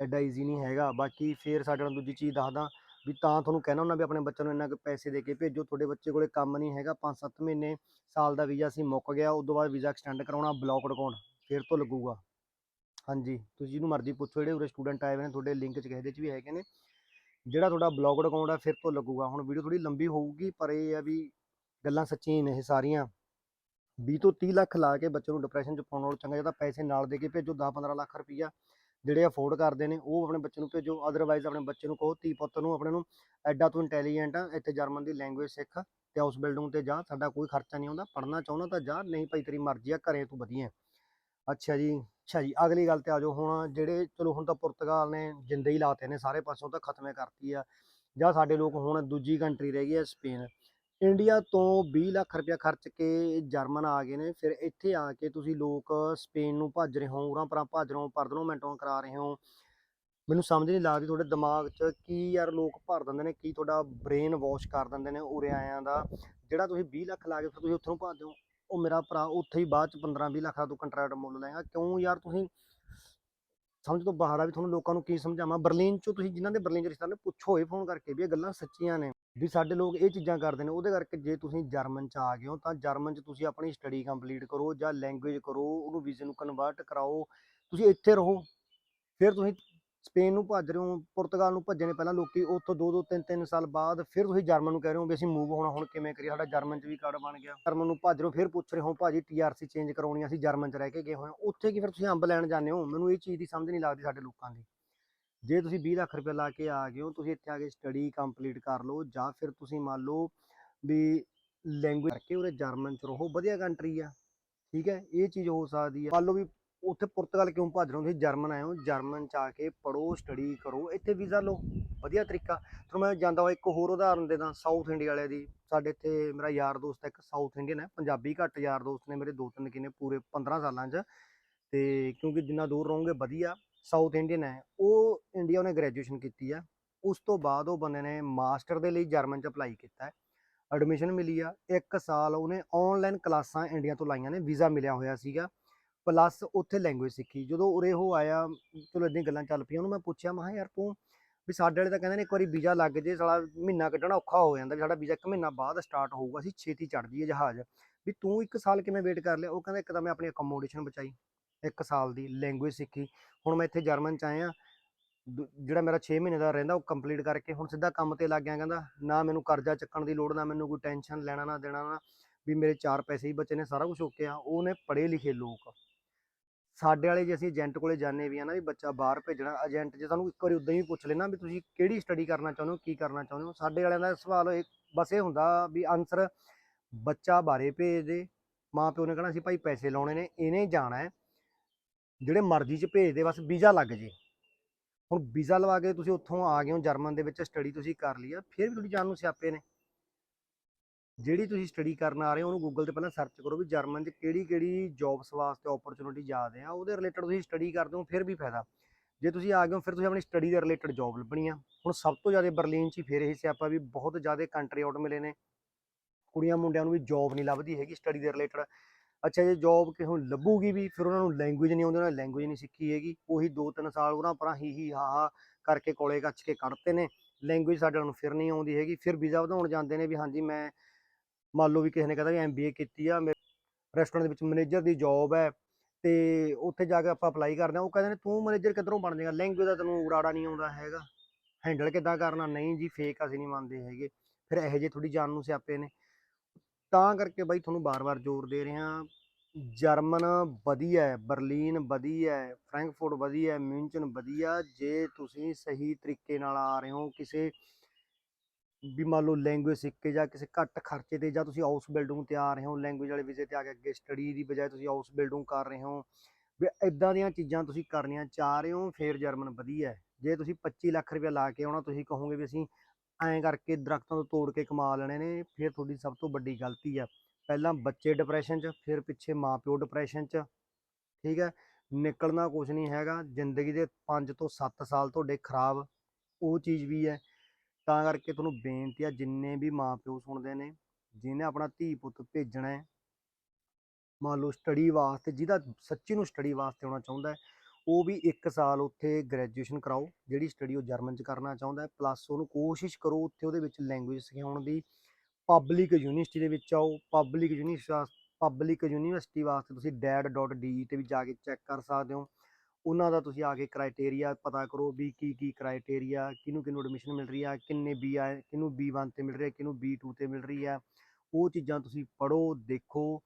ਐਡਾ ਈਜ਼ੀ ਨਹੀਂ ਹੈਗਾ, ਬਾਕੀ ਫਿਰ ਸਾਡੇ ਨਾਲ ਦੂਜੀ ਚੀਜ਼ ਦੱਸਦਾ ਵੀ ਤਾਂ ਤੁਹਾਨੂੰ ਕਹਿਣਾ ਹੁੰਦਾ ਵੀ ਆਪਣੇ ਬੱਚਿਆਂ ਨੂੰ ਇੰਨਾ ਕੁ ਪੈਸੇ ਦੇ ਕੇ ਭੇਜੋ, ਤੁਹਾਡੇ ਬੱਚੇ ਕੋਲੇ ਕੰਮ ਨਹੀਂ ਹੈਗਾ 5-7 ਮਹੀਨੇ ਸਾਲ ਦਾ ਵੀਜ਼ਾ ਸੀ, ਮੁੱਕ ਗਿਆ ਉਸ ਤੋਂ ਬਾਅਦ ਵੀਜ਼ਾ ਐਕਸਟੈਂਡ ਕਰਾਉਣਾ ਬਲੌਕਡ ਅਕਾਊਂਟ ਫਿਰ ਤੋਂ ਲੱਗੂਗਾ। ਹਾਂਜੀ, ਤੁਸੀਂ ਜਿਹਨੂੰ ਮਰਜ਼ੀ ਪੁੱਛੋ, ਜਿਹੜੇ ਉਰੇ ਸਟੂਡੈਂਟ ਆਏ ਹੋਏ ਨੇ, ਤੁਹਾਡੇ ਲਿੰਕ 'ਚ ਕਿਸੇ ਦੇ 'ਚ ਵੀ ਹੈਗੇ ਨੇ, ਜਿਹੜਾ ਤੁਹਾਡਾ ਬਲੌਕਡ ਅਕਾਊਂਟ ਆ ਫਿਰ ਤੋਂ ਲੱਗੂਗਾ। ਹੁਣ ਵੀਡੀਓ ਥੋੜੀ ਲੰਬੀ ਹੋਊਗੀ, ਪਰ ਇਹ ਆ ਵੀ ਗੱਲਾਂ ਸੱਚੀਆਂ ਨੇ ਇਹ ਸਾਰੀਆਂ। 20 ਤੋਂ 30 ਲੱਖ ਲਾ ਕੇ ਬੱਚੇ ਨੂੰ ਡਿਪਰੈਸ਼ਨ 'ਚ ਪਾਉਣ ਨਾਲੋਂ ਚੰਗਾ ਜਿਹੜਾ ਪੈਸੇ ਨਾਲ ਦੇ ਕੇ ਭੇਜੋ 10-15 ਲੱਖ ਰੁਪਈਆ ਜਿਹੜੇ ਅਫੋਰਡ ਕਰਦੇ ਨੇ, ਉਹ ਆਪਣੇ ਬੱਚੇ ਨੂੰ ਭੇਜੋ ਅਦਰਵਾਈਜ਼ ਆਪਣੇ ਬੱਚੇ ਨੂੰ ਕਹੋ, ਧੀ ਪੁੱਤ ਨੂੰ, ਆਪਣੇ ਨੂੰ ਐਡਾ ਤੂੰ ਇੰਟੈਲੀਜੈਂਟ ਆ, ਇੱਥੇ ਜਰਮਨ ਦੀ ਲੈਂਗੁਏਜ ਸਿੱਖ ਤੇ ਹਾਊਸ ਬਿਲਡਿੰਗ ਤੇ ਜਾ, ਸਾਡਾ ਕੋਈ ਖਰਚਾ ਨਹੀਂ ਆਉਂਦਾ, ਪੜ੍ਹਨਾ ਚਾਹੁੰਦਾ ਤਾਂ ਜਾ, ਨਹੀਂ ਭਾਈ ਤੇਰੀ ਮਰਜ਼ੀ ਆ, ਘਰੇ ਤੂੰ ਵਧੀਆ ਅੱਛਾ ਜੀ ਅੱਛਾ ਜੀ, ਅਗਲੀ ਗੱਲ ਤੇ ਆ ਜਾਓ, ਹੁਣ ਜਿਹੜੇ, ਚਲੋ ਹੁਣ ਤਾਂ ਪੁਰਤਗਾਲ ਨੇ ਜਿੰਦੇ ਹੀ ਲਾਤੇ ਨੇ, ਸਾਰੇ ਪਾਸੋਂ ਤਾਂ ਖਤਮੇ ਕਰਤੀ ਆ, ਜਾਂ ਸਾਡੇ ਲੋਕ ਹੁਣ ਦੂਜੀ ਕੰਟਰੀ ਰਹਿ ਗਈ ਆ, ਸਪੇਨ। ਇੰਡੀਆ ਤੋਂ 20 ਲੱਖ ਰੁਪਇਆ ਖਰਚ ਕੇ ਜਰਮਨ ਆ ਗਏ ਨੇ। ਫਿਰ ਇੱਥੇ ਆ ਕੇ ਤੁਸੀਂ ਲੋਕ ਸਪੇਨ ਨੂੰ ਭੱਜ ਰਹੇ ਹੋ, ਉਰਾਂ ਪਰਾਂ ਭੱਜ ਰਹੇ ਹੋ, ਪਰਦਨੋਂ ਮਿੰਟੋਂ ਕਰਾ ਰਹੇ ਹੋ। ਮੈਨੂੰ ਸਮਝ ਨਹੀਂ ਲੱਗਦੀ ਤੁਹਾਡੇ ਦਿਮਾਗ 'ਚ ਕੀ ਯਾਰ ਲੋਕ ਭਰ ਦਿੰਦੇ ਨੇ, ਕੀ ਤੁਹਾਡਾ ਬ੍ਰੇਨ ਵਾਸ਼ ਕਰ ਦਿੰਦੇ ਨੇ ਉਰੇ ਆਇਆਂ ਦਾ। ਜਿਹੜਾ ਤੁਸੀਂ 20 ਲੱਖ ਲਾ ਕੇ ਫਿਰ ਤੁਸੀਂ ਉੱਥੋਂ ਭੱਜਦੇ ਹੋ, ਉਹ ਮੇਰਾ ਭਰਾ ਉੱਥੇ ਹੀ ਬਾਅਦ ਚ 15 20 ਲੱਖ ਦਾ ਤੂੰ ਕੰਟਰੈਕਟ ਮੁੱਲ ਲਏਗਾ। ਕਿਉਂ ਯਾਰ ਤੁਸੀਂ ਸਮਝ ਤੋਂ ਬਾਹਰ ਆ ਵੀ ਤੁਹਾਨੂੰ ਲੋਕਾਂ ਨੂੰ ਕੀ ਸਮਝਾਵਾਂ? ਬਰਲਿਨ ਚੋਂ ਤੁਸੀਂ ਜਿਨ੍ਹਾਂ ਦੇ ਬਰਲਿਨ ਚ ਰਿਸ਼ਤਾ ਨੇ ਪੁੱਛੋ ਇਹ ਫੋਨ ਕਰਕੇ ਵੀ ਇਹ ਗੱਲਾਂ ਸੱਚੀਆਂ ਨੇ। ਵੀ ਸਾਡੇ ਲੋਕ ਇਹ ਚੀਜ਼ਾਂ ਕਰਦੇ ਨੇ, ਉਹਦੇ ਕਰਕੇ ਜੇ ਤੁਸੀਂ ਜਰਮਨ ਚ ਆ ਗਏ ਹੋ, ਤਾਂ ਜਰਮਨ ਚ ਤੁਸੀਂ ਆਪਣੀ ਸਟੱਡੀ ਕੰਪਲੀਟ ਕਰੋ ਜਾਂ ਲੈਂਗੁਏਜ ਕਰੋ, ਉਹਨੂੰ ਵੀਜ਼ੇ ਨੂੰ ਕਨਵਰਟ ਕਰਾਓ, ਤੁਸੀਂ ਇੱਥੇ ਰਹੋ। ਫਿਰ ਤੁਸੀਂ ਸਪੇਨ ਨੂੰ ਭੱਜ ਰਹੇ ਹੋ, ਪੁਰਤਗਾਲ ਨੂੰ ਭੱਜੇ ਨੇ ਪਹਿਲਾਂ ਲੋਕੀ, ਉੱਥੋਂ ਦੋ ਦੋ, ਤਿੰਨ ਤਿੰਨ ਸਾਲ ਬਾਅਦ ਫਿਰ ਤੁਸੀਂ ਜਰਮਨ ਨੂੰ ਕਹਿ ਰਹੇ ਹੋ ਵੀ ਅਸੀਂ ਮੂਵ ਹੋਣਾ, ਹੁਣ ਕਿਵੇਂ ਕਰੀਏ, ਸਾਡਾ ਜਰਮਨ ਚ ਵੀ ਕਾਰਡ ਬਣ ਗਿਆ। ਜਰਮਨ ਨੂੰ ਭੱਜ ਰਹੇ ਹੋ, ਫਿਰ ਪੁੱਛ ਰਹੇ ਹੋ, ਭਾਜੀ ਟੀਆਰਸੀ ਚੇਂਜ ਕਰਾਉਣੀ ਅਸੀਂ ਜਰਮਨ ਚ ਰਹਿ ਕੇ ਗਏ ਹੋਏ ਹਾਂ। ਉੱਥੇ ਕੀ ਫਿਰ ਤੁਸੀਂ ਅੰਬ ਲੈਣ ਜਾਂਦੇ ਹੋ? ਮੈਨੂੰ ਇਹ ਚੀਜ਼ ਦੀ ਸਮਝ ਨਹੀਂ ਲੱਗਦੀ ਸਾਡੇ ਲੋਕਾਂ ਦੀ। ਜੇ ਤੁਸੀਂ 20 ਲੱਖ ਰੁਪਏ ਲਾ ਕੇ ਆ ਗਏ ਹੋ, ਤੁਸੀਂ ਇੱਥੇ ਆ ਕੇ ਸਟੱਡੀ ਕੰਪਲੀਟ ਕਰ ਲਓ ਜਾਂ ਫਿਰ ਤੁਸੀਂ ਮੰਨ ਲਓ ਵੀ ਲੈਂਗੁਏਜ ਕਰਕੇ ਉਰੇ ਜਰਮਨ ਚ ਰਹੋ, ਵਧੀਆ ਕੰਟਰੀ ਆ, ਠੀਕ ਹੈ, ਇਹ ਚੀਜ਼ ਹੋ ਸਕਦੀ ਹੈ ਮੰਨ ਲਓ ਵੀ ਉੱਥੇ ਪੁਰਤਗਾਲ ਕਿਉਂ ਭੱਜ ਰਹੇ ਹੋ? ਤੁਸੀਂ ਜਰਮਨ ਆਏ ਹੋ ਜਰਮਨ ਚ ਆ ਕੇ ਪੜੋ ਸਟੱਡੀ ਕਰੋ, ਇੱਥੇ ਵੀਜ਼ਾ ਲਓ, ਵਧੀਆ ਤਰੀਕਾ। ਤੁਹਾਨੂੰ ਮੈਂ ਜਾਂਦਾ ਹੋਇਆ ਇੱਕ ਹੋਰ ਉਦਾਹਰਨ ਦੇ ਦਾਂ ਸਾਊਥ ਇੰਡੀਆ ਵਾਲੇ ਦੀ। ਸਾਡੇ ਇੱਥੇ ਮੇਰਾ ਯਾਰ ਦੋਸਤ ਹੈ, ਇੱਕ ਸਾਊਥ ਇੰਡੀਅਨ ਹੈ, ਪੰਜਾਬੀ ਘੱਟ ਯਾਰ ਦੋਸਤ ਨੇ ਮੇਰੇ ਦੋ ਤਿੰਨ ਕਿਨੇ ਪੂਰੇ 15 ਸਾਲਾਂ 'ਚ। ਤੇ ਕਿਉਂਕਿ ਜਿੰਨਾ ਦੂਰ ਰਹੋਗੇ ਵਧੀਆ ਸਾਊਥ ਇੰਡੀਅਨ ਹੈ, ਉਹ ਇੰਡੀਆ ਉਹਨੇ ਗ੍ਰੈਜੂਏਸ਼ਨ ਕੀਤੀ ਆ, ਉਸ ਤੋਂ ਬਾਅਦ ਉਹ ਬੰਦੇ ਨੇ ਮਾਸਟਰ ਦੇ ਲਈ ਜਰਮਨ 'ਚ ਅਪਲਾਈ ਕੀਤਾ ਹੈ ਐਡਮਿਸ਼ਨ ਮਿਲੀ ਆ, ਇੱਕ ਸਾਲ ਉਹਨੇ ਆਨਲਾਈਨ ਕਲਾਸਾਂ ਇੰਡੀਆ ਤੋਂ ਲਾਈਆਂ ਨੇ ਵੀਜ਼ਾ ਮਿਲਿਆ ਹੋਇਆ ਸੀਗਾ ਪਲੱਸ ਉੱਥੇ ਲੈਂਗੁਏਜ ਸਿੱਖੀ, ਜਦੋਂ ਉਰੇ ਉਹ ਆਇਆ, ਚਲੋ ਇਦਾਂ ਗੱਲਾਂ ਚੱਲ ਪਈਆਂ, ਉਹਨੂੰ ਮੈਂ ਪੁੱਛਿਆ, ਮੈਂ ਕਿਹਾ ਯਾਰ ਤੂੰ ਵੀ ਸਾਡੇ ਵਾਲੇ ਤਾਂ ਕਹਿੰਦੇ ਨੇ ਇੱਕ ਵਾਰੀ ਵੀਜ਼ਾ ਲੱਗ ਜੇ, ਸਾਲਾ ਮਹੀਨਾ ਕੱਢਣਾ ਔਖਾ ਹੋ ਜਾਂਦਾ ਵੀ ਸਾਡਾ ਵੀਜ਼ਾ ਇੱਕ ਮਹੀਨਾ ਬਾਅਦ ਸਟਾਰਟ ਹੋਊਗਾ, ਅਸੀਂ ਛੇਤੀ ਚੜ ਜਾਈਏ ਜਹਾਜ਼, ਵੀ ਤੂੰ ਇੱਕ ਸਾਲ ਕਿਵੇਂ ਵੇਟ ਕਰ ਲਿਆ, ਉਹ ਕਹਿੰਦਾ ਇੱਕ ਤਾਂ ਮੈਂ ਆਪਣੀ ਅਕੋਮੋਡੇਸ਼ਨ ਬਚਾਈ, ਇੱਕ ਸਾਲ ਦੀ ਲੈਂਗੁਏਜ ਸਿੱਖੀ, ਹੁਣ ਮੈਂ ਇੱਥੇ ਜਰਮਨ ਚ ਆਇਆ ਜਿਹੜਾ ਮੇਰਾ 6 ਮਹੀਨੇ ਦਾ ਰਹਿੰਦਾ ਉਹ ਕੰਪਲੀਟ ਕਰਕੇ ਹੁਣ ਸਿੱਧਾ ਕੰਮ ਤੇ ਲੱਗ ਗਿਆ ਕਹਿੰਦਾ, ਨਾ ਮੈਨੂੰ ਕਰਜ਼ਾ ਚੱਕਣ ਦੀ ਲੋੜ, ਨਾ ਮੈਨੂੰ ਕੋਈ ਟੈਨਸ਼ਨ ਲੈਣਾ, ਨਾ ਦੇਣਾ, ਨਾ ਵੀ ਮੇਰੇ ਚਾਰ ਪੈਸੇ ਹੀ ਬਚੇ ਨੇ, ਸਾਰਾ ਕੁਝ ਓਕੇ ਆ ਉਹਨੇ ਪੜ੍ਹੇ ਲਿਖੇ ਲੋਕ। ਸਾਡੇ ਵਾਲੇ ਜੇ ਅਸੀਂ ਏਜੰਟ ਕੋਲੇ ਜਾਂਦੇ ਵੀ ਆ ਨਾ ਵੀ ਬੱਚਾ ਬਾਹਰ ਭੇਜਣਾ ਏਜੰਟ ਜੇ ਸਾਨੂੰ ਇੱਕ ਵਾਰੀ ਉਦਾਂ ਹੀ ਪੁੱਛ ਲੈਣਾ ਵੀ ਤੁਸੀਂ ਕਿਹੜੀ ਸਟੱਡੀ ਕਰਨਾ ਚਾਹੁੰਦੇ ਹੋ, ਕੀ ਕਰਨਾ ਚਾਹੁੰਦੇ ਹੋ, ਸਾਡੇ ਵਾਲਿਆਂ ਦਾ ਸਵਾਲ ਇਹ, ਬਸ ਇਹ ਹੁੰਦਾ ਵੀ ਆਨਸਰ ਬੱਚਾ ਬਾਰੇ ਭੇਜ ਦੇ ਮਾਂ ਪਿਓ ਨੇ ਕਹਿਣਾ ਸੀ ਭਾਈ ਪੈਸੇ ਲਾਉਣੇ ਨੇ, ਇਹਨੇ ਜਾਣਾ ਜਿਹੜੇ ਮਰਜ਼ੀ ਚ ਭੇਜ ਦੇ, ਬਸ ਵੀਜ਼ਾ ਲੱਗ ਜੇ। ਹੁਣ ਵੀਜ਼ਾ ਲਵਾ ਕੇ ਤੁਸੀਂ ਉੱਥੋਂ ਆ ਗਏ ਹੋ, ਜਰਮਨ ਦੇ ਵਿੱਚ ਸਟੱਡੀ ਤੁਸੀਂ ਕਰ ਲਈ ਆ, ਫਿਰ ਵੀ ਤੁਹਾਡੀ ਜਾਨ ਨੂੰ ਸਿਆਪੇ ਨੇ। ਜਿਹੜੀ ਤੁਸੀਂ ਸਟੱਡੀ ਕਰਨ ਆ ਰਹੇ ਹੋ, ਉਹਨੂੰ ਗੂਗਲ ਤੇ ਪਹਿਲਾਂ ਸਰਚ ਕਰੋ ਵੀ ਜਰਮਨ 'ਚ ਕਿਹੜੀ ਕਿਹੜੀ ਜੌਬਸ ਵਾਸਤੇ ਓਪਰਚੁਨਿਟੀ ਜ਼ਿਆਦਾ ਆ, ਉਹਦੇ ਰਿਲੇਟਡ ਤੁਸੀਂ ਸਟੱਡੀ ਕਰਦੇ ਹੋ, ਫਿਰ ਵੀ ਫਾਇਦਾ। ਜੇ ਤੁਸੀਂ ਆ ਗਏ ਹੋ, ਫਿਰ ਤੁਸੀਂ ਆਪਣੀ ਸਟੱਡੀ ਦੇ ਰਿਲੇਟਡ ਜੌਬ ਲੱਭਣੀ ਆ। ਹੁਣ ਸਭ ਤੋਂ ਜ਼ਿਆਦਾ ਬਰਲਿਨ 'ਚ ਹੀ ਫਿਰ ਇਹ ਸਿਆਪਾ ਵੀ ਬਹੁਤ ਜ਼ਿਆਦਾ ਕੰਟਰੀ ਆਊਟ ਮਿਲੇ ਨੇ। ਕੁੜੀਆਂ ਮੁੰਡਿਆਂ ਨੂੰ ਵੀ ਜੌਬ ਨਹੀਂ ਲੱਭਦੀ ਹੈਗੀ ਸਟੱਡੀ ਦੇ ਰਿਲੇਟਡ ਅੱਛਾ, ਜੇ ਜੌਬ ਕਿਸੇ ਨੂੰ ਲੱਭੂਗੀ ਵੀ, ਫਿਰ ਉਹਨਾਂ ਨੂੰ ਲੈਂਗੁਏਜ ਨਹੀਂ ਆਉਂਦੀ, ਉਹਨਾਂ ਨੇ ਲੈਂਗੁਏਜ ਨਹੀਂ ਸਿੱਖੀ ਹੈਗੀ। ਉਹੀ 2-3 ਸਾਲ ਉਹਨਾਂ ਪਰਾਂ ਹੀ ਹੀ ਹਾ ਹਾ ਕਰਕੇ ਕੋਲੇ ਕੱਚ ਕੇ ਕੱਢਤੇ ਨੇ। ਲੈਂਗੁਏਜ ਸਾਡੇ ਨੂੰ ਫਿਰ ਨਹੀਂ ਆਉਂਦੀ ਹੈਗੀ। ਫਿਰ ਵੀਜ਼ਾ ਵਧਾਉਣ ਜਾਂਦੇ ਨੇ ਵੀ, ਹਾਂਜੀ, ਮੈਂ ਮੰਨ ਲਓ ਵੀ ਕਿਸੇ ਨੇ ਕਹਿੰਦਾ ਵੀ ਐਮਬੀਏ ਕੀਤੀ ਆ ਰੈਸਟੋਰੈਂਟ ਦੇ ਵਿੱਚ ਮੈਨੇਜਰ ਦੀ ਜੌਬ ਹੈ ਤੇ ਉੱਥੇ ਜਾ ਕੇ ਆਪਾਂ ਅਪਲਾਈ ਕਰਦੇ ਆ ਉਹ ਕਹਿੰਦੇ ਨੇ, ਤੂੰ ਮੈਨੇਜਰ ਕਿੱਧਰੋਂ ਬਣ ਜਾਏਗਾ? ਲੈਂਗੁਏਜ ਦਾ ਤੈਨੂੰ ਉਰਾੜਾ ਨਹੀਂ ਆਉਂਦਾ ਹੈਗਾ। ਹੈਂਡਲ ਕਿੱਦਾਂ ਕਰਨਾ? ਨਹੀਂ ਜੀ ਫੇਕ ਅਸੀਂ ਨਹੀਂ ਮੰਨਦੇ ਹੈਗੇ। ਫਿਰ ਇਹੋ ਜਿਹੇ ਥੋੜੀ ਜਾਣ ਨੂੰ ਸਿਆਪੇ ਨੇ। ਤਾਂ ਕਰਕੇ ਬਾਈ ਤੁਹਾਨੂੰ ਬਾਰ-ਬਾਰ ਜ਼ੋਰ ਦੇ ਰਿਹਾ। ਜਰਮਨ ਵਧੀਆ ਹੈ, ਬਰਲਿਨ ਵਧੀਆ ਹੈ, ਫ੍ਰੈਂਕਫਰਟ ਵਧੀਆ ਹੈ, ਮਿਊਨਚਨ ਵਧੀਆ। ਜੇ ਤੁਸੀਂ ਸਹੀ ਤਰੀਕੇ ਨਾਲ ਆ ਰਹੇ ਹੋ ਕਿਸੇ ਵੀ ਮੰਨ ਲਓ ਲੈਂਗੁਏਜ ਸਿੱਖ ਕੇ ਜਾਂ ਕਿਸੇ ਘੱਟ ਖਰਚੇ ਤੇ ਜਾਂ ਤੁਸੀਂ ਹਾਊਸ ਬਿਲਡਿੰਗ ਤੇ ਆ ਰਹੇ ਹੋ, ਲੈਂਗੁਏਜ ਵਾਲੇ ਵੀਜ਼ੇ ਤੇ ਆ ਕੇ ਅੱਗੇ ਸਟੱਡੀ ਦੀ ਬਜਾਏ ਤੁਸੀਂ ਹਾਊਸ ਬਿਲਡਿੰਗ ਕਰ ਰਹੇ ਹੋ, ਵੀ ਇਦਾਂ ਦੀਆਂ ਚੀਜ਼ਾਂ ਤੁਸੀਂ ਕਰਨੀਆਂ ਚਾਹ ਰਹੇ ਹੋ, ਫੇਰ ਜਰਮਨ ਵਧੀਆ ਹੈ। ਜੇ ਤੁਸੀਂ 25 ਲੱਖ ਰੁਪਏ ਲਾ ਕੇ ਆਉਣਾ, ਤੁਸੀਂ ਕਹੋਗੇ ਵੀ ਅਸੀਂ ਐਂ ਕਰਕੇ ਦਰਖਤਾਂ ਤੋਂ ਤੋੜ ਕੇ ਕਮਾ ਲੈਣੇ ਨੇ, ਫਿਰ ਤੁਹਾਡੀ ਸਭ ਤੋਂ ਵੱਡੀ ਗਲਤੀ ਆ। ਪਹਿਲਾਂ ਬੱਚੇ ਡਿਪਰੈਸ਼ਨ 'ਚ, ਫਿਰ ਪਿੱਛੇ ਮਾਪਿਓ ਡਿਪਰੈਸ਼ਨ 'ਚ, ਠੀਕ ਹੈ? ਨਿਕਲਣਾ ਕੁਝ ਨਹੀਂ ਹੈਗਾ, ਜ਼ਿੰਦਗੀ ਦੇ 5 ਤੋਂ 7 ਸਾਲ ਤੁਹਾਡੇ ਖਰਾਬ, ਉਹ ਚੀਜ਼ ਵੀ ਹੈ। ਤਾਂ ਕਰਕੇ ਤੁਹਾਨੂੰ ਬੇਨਤੀ ਆ, ਜਿੰਨੇ ਵੀ ਮਾਪਿਓ ਸੁਣਦੇ ਨੇ, ਜਿਹਨੇ ਆਪਣਾ ਧੀ ਪੁੱਤ ਭੇਜਣਾ ਹੈ, ਮੰਨ ਲਓ ਸਟੱਡੀ ਵਾਸਤੇ, ਜਿਹਦਾ ਸੱਚੀ ਨੂੰ ਸਟੱਡੀ ਵਾਸਤੇ ਆਉਣਾ ਚਾਹੁੰਦਾ ਹੈ ਉਹ ਵੀ 1 ਸਾਲ ਉੱਥੇ ਗ੍ਰੈਜੂਏਸ਼ਨ ਕਰਾਓ, ਜਿਹੜੀ ਸਟੱਡੀ ਉਹ ਜਰਮਨ ਚ ਕਰਨਾ ਚਾਹੁੰਦਾ ਹੈ ਪਲੱਸ ਉਹਨੂੰ ਕੋਸ਼ਿਸ਼ ਕਰੋ ਉੱਥੇ ਉਹਦੇ ਵਿੱਚ ਲੈਂਗੁਏਜ ਸਿਖਾਉਣ ਦੀ। ਪਬਲਿਕ ਯੂਨੀਵਰਸਿਟੀ ਦੇ ਵਿੱਚ ਆਓ ਪਬਲਿਕ ਯੂਨੀਵਰਸਿਟੀ ਪਬਲਿਕ ਯੂਨੀਵਰਸਿਟੀ ਵਾਸਤੇ ਤੁਸੀਂ dad.de ਤੇ ਵੀ ਜਾ ਕੇ ਚੈੱਕ ਕਰ ਸਕਦੇ ਹੋ। ਉਹਨਾਂ ਦਾ ਤੁਸੀਂ ਆ ਕੇ ਕ੍ਰਾਈਟੇਰੀਆ ਪਤਾ ਕਰੋ ਵੀ ਕੀ ਕੀ ਕ੍ਰਾਈਟੇਰੀਆ ਕਿਹਨੂੰ ਕਿਹਨੂੰ ਐਡਮਿਸ਼ਨ ਮਿਲ ਰਹੀ ਆ ਕਿੰਨੇ ਬੀ ਆ ਕਿਹਨੂੰ B1 ਤੇ ਮਿਲ ਰਹੀ ਆ ਕਿਹਨੂੰ B2 ਤੇ ਮਿਲ ਰਹੀ ਆ ਉਹ ਚੀਜ਼ਾਂ ਤੁਸੀਂ ਪੜੋ ਦੇਖੋ।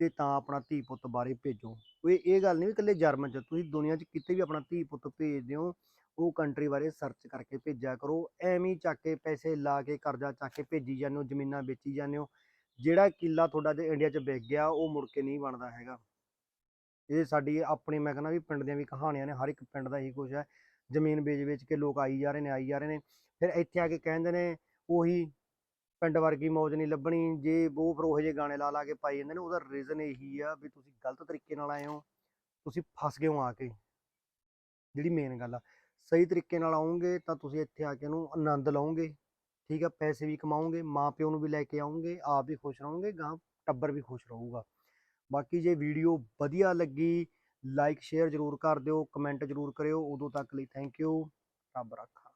ਤੇ ਤਾਂ ਆਪਣਾ ਧੀ ਪੁੱਤ ਬਾਰੇ ਭੇਜੋ। ਕੋਈ ਇਹ ਗੱਲ ਨਹੀਂ ਵੀ ਇਕੱਲੇ ਜਰਮਨ ਚ, ਤੁਸੀਂ ਦੁਨੀਆ 'ਚ ਕਿਤੇ ਵੀ ਆਪਣਾ ਧੀ ਪੁੱਤ ਭੇਜਦੇ ਹੋ, ਉਹ ਕੰਟਰੀ ਬਾਰੇ ਸਰਚ ਕਰਕੇ ਭੇਜਿਆ ਕਰੋ। ਐਵੇਂ ਹੀ ਚੱਕ ਕੇ ਪੈਸੇ ਲਾ ਕੇ, ਕਰਜ਼ਾ ਚੱਕ ਕੇ ਭੇਜੀ ਜਾਂਦੇ ਹੋ, ਜ਼ਮੀਨਾਂ ਵੇਚੀ ਜਾਂਦੇ ਹੋ। ਜਿਹੜਾ ਕਿੱਲਾ ਤੁਹਾਡਾ ਜੇ ਇੰਡੀਆ 'ਚ ਵਿਕ ਗਿਆ, ਉਹ ਮੁੜ ਕੇ ਨਹੀਂ ਬਣਦਾ ਹੈਗਾ। ਇਹ ਸਾਡੀ ਆਪਣੀ, ਮੈਂ ਕਹਿੰਦਾ ਵੀ ਪਿੰਡ ਦੀਆਂ ਵੀ ਕਹਾਣੀਆਂ ਨੇ, ਹਰ ਇੱਕ ਪਿੰਡ ਦਾ ਹੀ ਕੁਝ ਹੈ। ਜ਼ਮੀਨ ਵੇਚ ਵੇਚ ਕੇ ਲੋਕ ਆਈ ਜਾ ਰਹੇ ਨੇ, ਆਈ ਜਾ ਰਹੇ ਨੇ। ਫਿਰ ਇੱਥੇ ਆ ਕੇ ਕਹਿੰਦੇ ਨੇ, ਉਹੀ ਪਿੰਡ ਵਰਗੀ ਮੌਜ ਨਹੀਂ ਲੱਭਣੀ। ਜੇ ਉਹ ਫਿਰ ਉਹੋ ਜਿਹੇ ਗਾਣੇ ਲਾ ਲਾ ਕੇ ਪਾਈ ਜਾਂਦੇ ਨੇ, ਉਹਦਾ ਰੀਜ਼ਨ ਇਹੀ ਆ ਵੀ ਤੁਸੀਂ ਗਲਤ ਤਰੀਕੇ ਨਾਲ ਆਏ ਹੋ, ਤੁਸੀਂ ਫਸ ਗਏ ਹੋ ਆ ਕੇ। ਜਿਹੜੀ ਮੇਨ ਗੱਲ ਆ, ਸਹੀ ਤਰੀਕੇ ਨਾਲ ਆਉਂਗੇ ਤਾਂ ਤੁਸੀਂ ਇੱਥੇ ਆ ਕੇ ਇਹਨੂੰ ਆਨੰਦ ਲਓਗੇ, ਠੀਕ ਆ, ਪੈਸੇ ਵੀ ਕਮਾਓਗੇ ਮਾਂ ਪਿਓ ਨੂੰ ਵੀ ਲੈ ਕੇ ਆਉਂਗੇ ਆਪ ਵੀ ਖੁਸ਼ ਰਹੋਗੇ ਗਾਂ ਟੱਬਰ ਵੀ ਖੁਸ਼ ਰਹੂਗਾ। ਬਾਕੀ ਜੇ ਵੀਡੀਓ ਵਧੀਆ ਲੱਗੀ ਲਾਈਕ ਸ਼ੇਅਰ ਜ਼ਰੂਰ ਕਰ ਦਿਓ ਕਮੈਂਟ ਜ਼ਰੂਰ ਕਰਿਓ। ਉਦੋਂ ਤੱਕ ਲਈ ਥੈਂਕ ਯੂ ਰੱਬ ਰੱਖਾ।